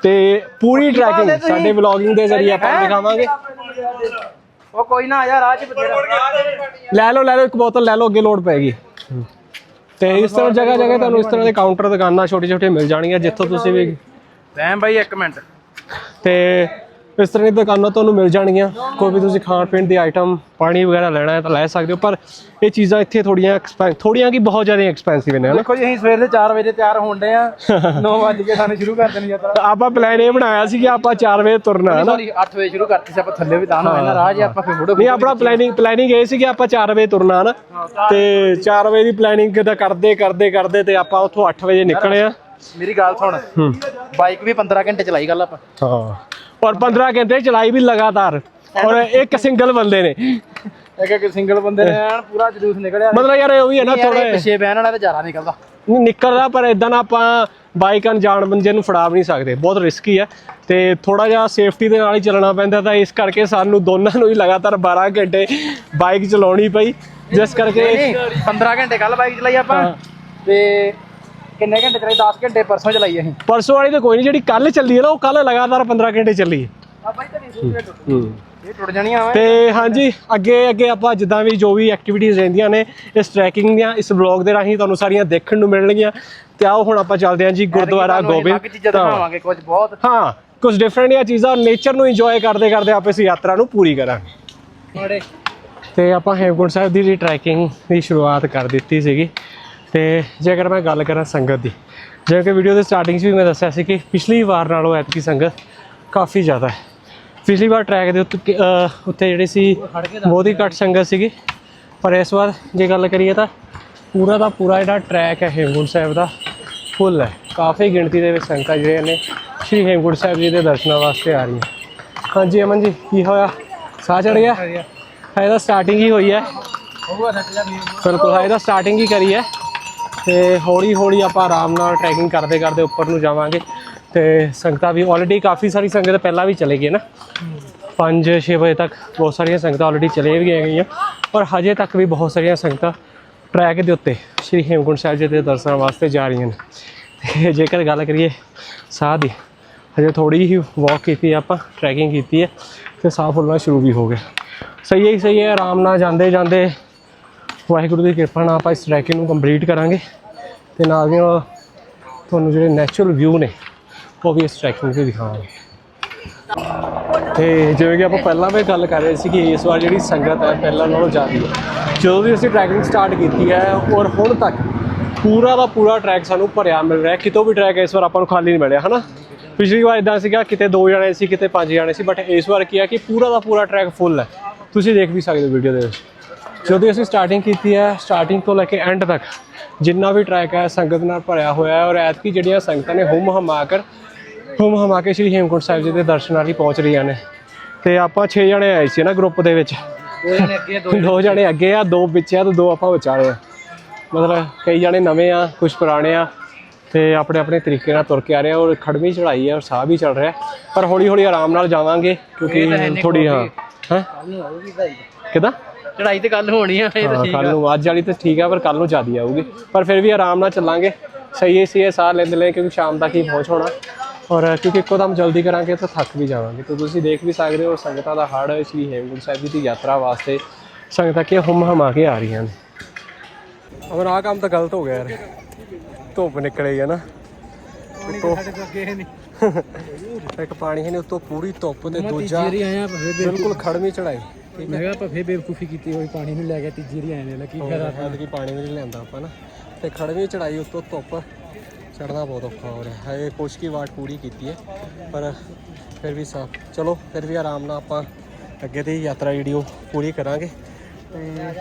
ਤੇ ਪੂਰੀ ਟਰੈਕਿੰਗ ਸਾਡੇ ਵਲੌਗਿੰਗ ਦੇ ਜ਼ਰੀਏ ਆਪਾਂ ਦਿਖਾਵਾਂਗੇ। ਉਹ ਕੋਈ ਨਾ ਆ ਜਾ ਰਾਹ ਚ ਬਥੇਰਾ ਲੈ ਲਓ ਲੈ ਲਓ ਇੱਕ ਬੋਤਲ ਲੈ ਲਓ ਅੱਗੇ ਲੋਡ ਪਏਗੀ। ਤੇ ਇਸ ਤਰ੍ਹਾਂ ਜਗ੍ਹਾ ਜਗ੍ਹਾ ਤੁਹਾਨੂੰ ਇਸ ਤਰ੍ਹਾਂ ਦੇ ਕਾਊਂਟਰ ਦੁਕਾਨਾਂ ਛੋਟੇ ਛੋਟੇ ਮਿਲ ਜਾਣਗੀਆਂ ਜਿੱਥੋਂ ਤੁਸੀਂ ਵੀ ਰਹਿਮ ਬਾਈ ਇੱਕ ਮਿੰਟ। ਤੇ ਇਸ ਤਰ੍ਹਾਂ ਦੀ ਦੁਕਾਨਾਂ ਤੁਹਾਨੂੰ ਮਿਲ ਜਾਣਗੀਆਂ। ਕੋਈ ਵੀ ਤੁਸੀਂ ਖਾਣ ਪੀਣ ਦੀ ਆਈਟਮ ਪਾਣੀ ਵਗੈਰਾ ਲੈਣਾ ਹੈ ਤਾਂ ਲੈ ਸਕਦੇ ਹੋ ਪਰ ਇਹ ਚੀਜ਼ਾਂ ਇੱਥੇ ਥੋੜੀਆਂ ਐਕਸਪੈਂਸ ਥੋੜੀਆਂ ਕੀ ਬਹੁਤ ਜ਼ਿਆਦਾ ਐਕਸਪੈਂਸਿਵ ਨੇ ਹਨਾ? ਦੇਖੋ ਜੀ ਅਸੀਂ ਸਵੇਰ ਦੇ 4 ਵਜੇ ਤਿਆਰ ਹੋਣ ਡੇ ਆ 9 ਵਜੇ ਕੇ ਸਾਨੂੰ ਸ਼ੁਰੂ ਕਰ ਦੇਣੀ ਯਾਤਰਾ। ਤਾਂ ਆਪਾਂ ਪਲਾਨ ਇਹ ਬਣਾਇਆ ਸੀ ਕਿ ਆਪਾਂ 4 ਵਜੇ ਤੁਰਨਾ ਹੈ ਨਾ ਸੌਰੀ 8 ਵਜੇ ਸ਼ੁਰੂ ਕਰਤੀ ਸੀ ਆਪਾਂ ਥੱਲੇ ਵੀ ਤਾਂ ਹੋਇਆ ਨਾ ਰਾਹ ਜੇ ਆਪਾਂ ਫਿਰ ਫੋਟੋ ਨਹੀਂ ਆਪਣਾ ਪਲੈਨਿੰਗ ਪਲੈਨਿੰਗ ਇਹ ਸੀ ਕਿ ਆਪਾਂ 4 ਵਜੇ ਤੁਰਨਾ ਹੈ ਨਾ ਤੇ 4 ਵਜੇ ਦੀ ਪਲੈਨਿੰਗ ਦਾ ਕਰਦੇ ਕਰਦੇ ਕਰਦੇ ਤੇ ਆਪਾਂ ਉੱਥੋਂ 8 ਵਜੇ ਨਿਕਲੇ ਆ ਮੇਰੀ ਗੱਲ ਸੁਣ। ਬਾਈਕ ਵੀ 15 ਘੰਟੇ ਚਲਾਈ ਗੱਲ ਆਪਾਂ। ਹਾਂ। ਔਰ 15 ਘੰਟੇ ਚਲਾਈ ਵੀ ਲਗਾਤਾਰ। ਔਰ ਇੱਕ ਸਿੰਗਲ ਬੰਦੇ ਨੇ। ਇੱਕ ਇੱਕ ਸਿੰਗਲ ਬੰਦੇ ਨੇ ਐਨ ਪੂਰਾ ਜਲੂਸ ਨਿਕਲਿਆ। ਮਤਲਬ ਯਾਰ ਇਹ ਵੀ ਹੈ ਨਾ ਥੋੜਾ ਪਿੱਛੇ ਬਹਿਣ ਵਾਲਾ ਤੇ ਜ਼ਿਆਦਾ ਨਿਕਲਦਾ। ਨਹੀਂ ਨਿਕਲਦਾ ਪਰ ਇਦਾਂ ਨਾ ਆਪਾਂ ਬਾਈਕ ਅਣਜਾਣ ਬੰਦੇ ਨੂੰ ਫੜਾ ਵੀ ਨਹੀਂ ਸਕਦੇ। ਬਹੁਤ ਰਿਸਕੀ ਹੈ। ਤੇ ਥੋੜਾ ਜਿਹਾ ਸੇਫਟੀ ਦੇ ਨਾਲ ਹੀ ਚੱਲਣਾ ਪੈਂਦਾ ਤਾਂ ਇਸ ਕਰਕੇ ਸਾਨੂੰ ਦੋਨਾਂ ਨੂੰ ਹੀ ਲਗਾਤਾਰ 12 ਘੰਟੇ ਬਾਈਕ ਚਲਾਉਣੀ ਪਈ। ਜਿਸ ਕਰਕੇ ਨਹੀਂ 15 ਘੰਟੇ ਕੱਲ ਬਾਈਕ ਚਲਾਈ ਆਪਾਂ। ਤੇ ਕਿੰਨੇ ਘੰਟੇ ਚਲਾਈ 10 ਘੰਟੇ ਪਰਸੋਂ ਚਲਾਈ ਅਸੀਂ। ਪਰਸੋਂ ਵਾਲੀ ਤਾਂ ਕੋਈ ਨਹੀਂ ਜਿਹੜੀ ਕੱਲ ਚੱਲੀ ਹੈ ਨਾ ਉਹ ਕੱਲ ਲਗਾਤਾਰ 15 ਘੰਟੇ ਚੱਲੀ ਹੈ। ਆ ਬਾਈ ਤਾਂ ਨਹੀਂ ਹੂੰ। ਇਹ ਟੁੱਟ ਜਾਣੀਆਂ ਵਾ ਤੇ ਹਾਂਜੀ ਅੱਗੇ ਅੱਗੇ ਆਪਾਂ ਜਿੱਦਾਂ ਵੀ ਜੋ ਵੀ ਐਕਟੀਵਿਟੀਜ਼ ਰਹਿੰਦੀਆਂ ਨੇ ਇਸ ਟਰੈਕਿੰਗ ਦੀਆਂ ਇਸ ਬਲੌਗ ਦੇ ਰਾਹੀਂ ਤੁਹਾਨੂੰ ਸਾਰੀਆਂ ਦੇਖਣ ਨੂੰ ਮਿਲਣਗੀਆਂ। ਤੇ ਆਓ ਹੁਣ ਆਪਾਂ ਚੱਲਦੇ ਹਾਂ ਜੀ ਗੁਰਦੁਆਰਾ ਗੋਬਿੰਦ ਚੀਜ਼ਾਂ ਧਾਮ। ਦਿਖਾਵਾਂਗੇ ਕੁਝ ਬਹੁਤ। ਹਾਂ ਕੁਝ ਡਿਫਰੈਂਟ ਜਿਹੀਆਂ ਚੀਜ਼ਾਂ ਨੇਚਰ ਨੂੰ ਇੰਜੋਏ ਕਰਦੇ ਕਰਦੇ ਆਪਾਂ ਇਸ ਯਾਤਰਾ ਨੂੰ ਪੂਰੀ ਕਰਾਂਗੇ। ਤੇ ਆਪਾਂ ਹੇਮਕੁੰਟ ਸਾਹਿਬ ਦੀ ਟਰੈਕਿੰਗ ਦੀ ਸ਼ੁਰੂਆਤ ਕਰ ਦਿੱਤੀ ਸੀਗੀ। ਤੇ ਜੇਕਰ ਮੈਂ ਗੱਲ ਕਰਾਂ ਸੰਗਤ ਦੀ ਜਿਵੇਂ ਕਿ ਵੀਡੀਓ ਦੇ ਸਟਾਰਟਿੰਗ 'ਚ ਵੀ ਮੈਂ ਦੱਸਿਆ ਸੀ ਕਿ ਪਿਛਲੀ ਵਾਰ ਨਾਲੋਂ ਐਤਕੀ ਸੰਗਤ ਕਾਫੀ ਜ਼ਿਆਦਾ ਹੈ। ਪਿਛਲੀ ਵਾਰ ਟਰੈਕ ਦੇ ਉੱਤੇ ਉੱਤੇ ਜਿਹੜੀ ਸੀ ਬਹੁਤ ਹੀ ਘੱਟ ਸੰਗਤ ਸੀਗੀ ਪਰ ਇਸ ਵਾਰ ਜੇ ਗੱਲ ਕਰੀਏ ਤਾਂ ਪੂਰਾ ਦਾ ਪੂਰਾ ਜਿਹੜਾ ਟਰੈਕ ਹੈ ਹੇਮਕੁੰਟ ਸਾਹਿਬ ਦਾ ਫੁੱਲ ਹੈ। ਕਾਫੀ ਗਿਣਤੀ ਦੇ ਵਿੱਚ ਸੰਗਤਾਂ ਜਿਹੜੀਆਂ ਨੇ ਸ਼੍ਰੀ ਹੇਮਕੁੰਟ ਸਾਹਿਬ ਜੀ ਦੇ ਦਰਸ਼ਨਾਂ ਵਾਸਤੇ ਆ ਰਹੀਆਂ। ਹਾਂਜੀ ਅਮਨ ਜੀ ਕੀ ਹੋਇਆ? ਸਾਹ ਚੜ ਗਿਆ? ਹਜੇ ਤਾਂ ਸਟਾਰਟਿੰਗ ਹੀ ਹੋਈ ਹੈ। ਬਿਲਕੁਲ ਹਜੇ ਤਾਂ ਸਟਾਰਟਿੰਗ ਹੀ ਕਰੀ ਹੈ। ਤੇ ਹੌਲੀ ਹੌਲੀ ਆਪਾਂ ਆਰਾਮ ਨਾਲ ਟਰੈਕਿੰਗ ਕਰਦੇ ਕਰਦੇ ਉੱਪਰ ਨੂੰ ਜਾਵਾਂਗੇ। ਤੇ ਸੰਗਤਾਂ ਵੀ ਆਲਰੇਡੀ ਕਾਫੀ ਸਾਰੀ ਸੰਗਤ ਪਹਿਲਾਂ ਵੀ ਚਲੇ ਗਈ ਨਾ। 5-6 ਵਜੇ ਤੱਕ ਬਹੁਤ ਸਾਰੀਆਂ ਸੰਗਤਾਂ ਆਲਰੇਡੀ ਚਲੇ ਵੀ ਗਈਆਂ ਪਰ ਹਜੇ ਤੱਕ ਵੀ ਬਹੁਤ ਸਾਰੀਆਂ ਸੰਗਤਾਂ ਟਰੈਕ ਦੇ ਉੱਤੇ ਸ਼੍ਰੀ ਹੇਮਕੁੰਟ ਸਾਹਿਬ ਜੀ ਦੇ ਦਰਸ਼ਨਾਂ ਵਾਸਤੇ ਜਾ ਰਹੀਆਂ ਨੇ। ਤੇ ਜੇਕਰ ਗੱਲ ਕਰੀਏ ਸਾਹ ਦੀ ਹਜੇ ਥੋੜੀ ਹੀ ਵਾਕ ਕੀਤੀ ਹੈ ਆਪਾਂ ਟਰੈਕਿੰਗ ਕੀਤੀ ਹੈ ਤੇ ਸਾਹ ਫੁੱਲਣਾ ਸ਼ੁਰੂ ਵੀ ਹੋ ਗਿਆ। ਸਹੀ ਹੈ ਜੀ, ਸਹੀ ਹੈ ਆਰਾਮ ਨਾਲ ਜਾਂਦੇ ਜਾਂਦੇ ਵਾਹਿਗੁਰੂ ਦੀ ਕਿਰਪਾ ਨਾਲ ਆਪਾਂ ਇਸ ਟਰੈਕਿੰਗ ਨੂੰ ਕੰਪਲੀਟ ਕਰਾਂਗੇ ਤੇ ਨਾਲ ਦੀ ਨਾਲ ਤੁਹਾਨੂੰ ਜਿਹੜੇ ਨੈਚੁਰਲ ਵਿਊ ਨੇ, ਉਹ ਵੀ ਇਸ ਟਰੈਕਿੰਗ ਤੇ ਦਿਖਾਵਾਂਗੇ। ਤੇ ਜਿਵੇਂ ਕਿ ਆਪਾਂ ਪਹਿਲਾਂ ਵੀ ਗੱਲ ਕਰ ਰਹੇ ਸੀ ਕਿ ਇਸ ਵਾਰ ਜਿਹੜੀ ਸੰਗਤ ਹੈ ਪਹਿਲਾਂ ਨਾਲੋਂ ਜ਼ਿਆਦਾ ਹੈ ਜਦੋਂ ਵੀ ਅਸੀਂ ਟਰੈਕਿੰਗ ਸਟਾਰਟ ਕੀਤੀ ਹੈ ਔਰ ਹੁਣ ਤੱਕ ਪੂਰਾ ਦਾ ਪੂਰਾ ਟਰੈਕ ਸਾਨੂੰ ਭਰਿਆ ਮਿਲ ਰਿਹਾ ਕਿਤੋਂ ਵੀ ਟਰੈਕ ਇਸ ਵਾਰ ਆਪਾਂ ਨੂੰ ਖਾਲੀ ਨਹੀਂ ਮਿਲਿਆ, ਹਨਾ? ਪਿਛਲੀ ਵਾਰ ਇਦਾਂ ਸੀਗਾ, ਕਿਤੇ ਦੋ ਜਣੇ ਸੀ, ਕਿਤੇ ਪੰਜ ਜਣੇ ਸੀ ਬਟ ਇਸ ਵਾਰ ਕੀ ਹੈ ਕਿ ਪੂਰਾ ਦਾ ਪੂਰਾ ਟਰੈਕ ਫੁੱਲ ਹੈ। ਤੁਸੀਂ ਦੇਖ ਵੀ ਸਕਦੇ ਹੋ ਵੀਡੀਓ ਦੇ ਵਿੱਚ। ਜਦੋਂ ਅਸੀਂ ਸਟਾਰਟਿੰਗ ਕੀਤੀ ਹੈ ਸਟਾਰਟਿੰਗ ਤੋਂ ਲੈ ਕੇ ਐਂਡ ਤੱਕ ਜਿੰਨਾ ਵੀ ਟਰੈਕ ਹੈ ਸੰਗਤ ਨਾਲ ਭਰਿਆ ਹੋਇਆ ਹੈ ਔਰ ਐਤਕੀ ਜਿਹੜੀਆਂ ਸੰਗਤਾਂ ਨੇ ਹੁਮ ਹਮਾ ਕਰ ਹੁਮ ਹਮਾ ਕੇ ਸ਼੍ਰੀ ਹੇਮਕੁੰਟ ਸਾਹਿਬ ਜੀ ਦੇ ਦਰਸ਼ਨਾਂ ਲਈ ਪਹੁੰਚ ਰਹੀਆਂ ਨੇ। ਤੇ ਆਪਾਂ 6 ਜਣੇ ਆਏ ਸੀ ਨਾ ਗਰੁੱਪ ਦੇ ਵਿੱਚ। ਦੋ ਜਣੇ ਅੱਗੇ ਆ ਦੋ ਪਿੱਛੇ ਆ ਤੇ ਦੋ ਆਪਾਂ ਵਿਚਾਲੇ ਆ। ਮਤਲਬ ਕਈ ਜਣੇ ਨਵੇਂ ਆ ਕੁਝ ਪੁਰਾਣੇ ਆ ਤੇ ਆਪਣੇ ਆਪਣੇ ਤਰੀਕੇ ਨਾਲ ਤੁਰ ਕੇ ਆ ਰਹੇ ਆ ਔਰ ਖੜਵੀਂ ਚੜਾਈ ਹੈ ਔਰ ਸਾਹ ਵੀ ਚੜ ਰਿਹਾ। ਪਰ ਹੌਲੀ ਹੌਲੀ ਆਰਾਮ ਨਾਲ ਜਾਵਾਂਗੇ ਕਿਉਂਕਿ ਥੋੜੀ ਹਾਂ ਹੈ ਕਿਦਾਂ? ਚੜਾਈ ਤੇ ਕੱਲ ਹੋਣੀ ਆ ਇਹ ਤਾਂ ਹਾਂ ਠੀਕ ਕੱਲ ਨੂੰ ਅੱਜ ਵਾਲੀ ਤਾਂ ਠੀਕ ਆ ਪਰ ਕੱਲ ਨੂੰ ਜ਼ਿਆਦੀ ਆਊਗੀ। ਪਰ ਫਿਰ ਵੀ ਆਰਾਮ ਨਾਲ ਚੱਲਾਂਗੇ। ਸਹੀ ਹੈ ਸੀ ਸਾਹ ਲੈਂਦੇ ਲੈ ਕਿਉਂਕਿ ਸ਼ਾਮ ਤੱਕ ਹੀ ਪਹੁੰਚ ਹੋਣਾ। ਔਰ ਕਿਉਂਕਿ ਇੱਕੋ ਦਮ ਜਲਦੀ ਕਰਾਂਗੇ ਤਾਂ ਥੱਕ ਵੀ ਜਾਵਾਂਗੇ। ਤਾਂ ਤੁਸੀਂ ਦੇਖ ਵੀ ਸਕਦੇ ਹੋ ਸੰਗਤਾਂ ਦਾ ਹੜ ਸ਼੍ਰੀ ਹੇਮਕੁੰਟ ਸਾਹਿਬ ਜੀ ਦੀ ਯਾਤਰਾ ਵਾਸਤੇ ਸੰਗਤਾਂ ਕਿ ਹੁਮ ਹਮਾ ਕੇ ਆ ਰਹੀਆਂ ਨੇ। ਅਮਰ ਆਹ ਕੰਮ ਤਾਂ ਗਲਤ ਹੋ ਗਿਆ ਯਾਰ। ਧੁੱਪ ਨਿਕਲੇ ਹੈ ਨਾ। ਉੱਤੋਂ ਇੱਕ ਪਾਣੀ ਹੈ ਨੇ ਉੱਤੋਂ ਪੂਰੀ ਧੁੱਪ ਤੇ ਦੂਜਾ ਬਿਲਕੁਲ ਖੜਵੀਂ ਚੜਾਈ ਮੈਂ ਕਿਹਾ ਭਵੇ ਬੇਵਕੂਫੀ ਕੀਤੀ ਹੋਈ ਪਾਣੀ ਨੂੰ ਲੈ ਕੇ ਤੀਜੀ ਰੀ ਆਏ ਨੇ ਲੱਗੀ ਫਿਰ ਕੀ ਪਾਣੀ ਵੀ ਨਹੀਂ ਲੈਂਦਾ ਆਪਾਂ ਨਾ। ਤੇ ਖੜਵੀਂ ਚੜਾਈ ਉੱਤੋਂ ਧੁੱਪ ਚੜਨਾ ਬਹੁਤ ਔਖਾ ਹੋ ਰਿਹਾ। ਹੈ ਇਹ ਕੁਛ ਕੀ ਵਾਟ ਪੂਰੀ ਕੀਤੀ ਹੈ ਪਰ ਫਿਰ ਵੀ ਸਾਫ਼ ਚਲੋ ਫਿਰ ਵੀ ਆਰਾਮ ਨਾਲ ਆਪਾਂ ਅੱਗੇ ਦੀ ਯਾਤਰਾ ਜਿਹੜੀ ਉਹ ਪੂਰੀ ਕਰਾਂਗੇ। ਤੇ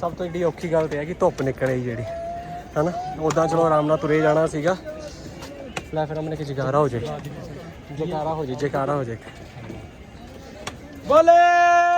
ਸਭ ਤੋਂ ਜਿਹੜੀ ਔਖੀ ਗੱਲ ਤੇ ਹੈ ਕਿ ਧੁੱਪ ਨਿਕਲੇ ਜਿਹੜੀ ਹਨਾ? ਉਦਾਂ ਚਲੋ ਆਰਾਮ ਨਾਲ ਤੁਰੇ ਜਾਣਾ ਸੀਗਾ। ਲੈ ਫਿਰ ਹਮਨੇ ਕਿ ਜਗਾਰਾ ਹੋ ਜਾਏ। ਜਗਾਰਾ ਹੋ ਜਾਏ ਜਗਾਰਾ ਹੋ ਜਾਏ। ਬੋਲੇ!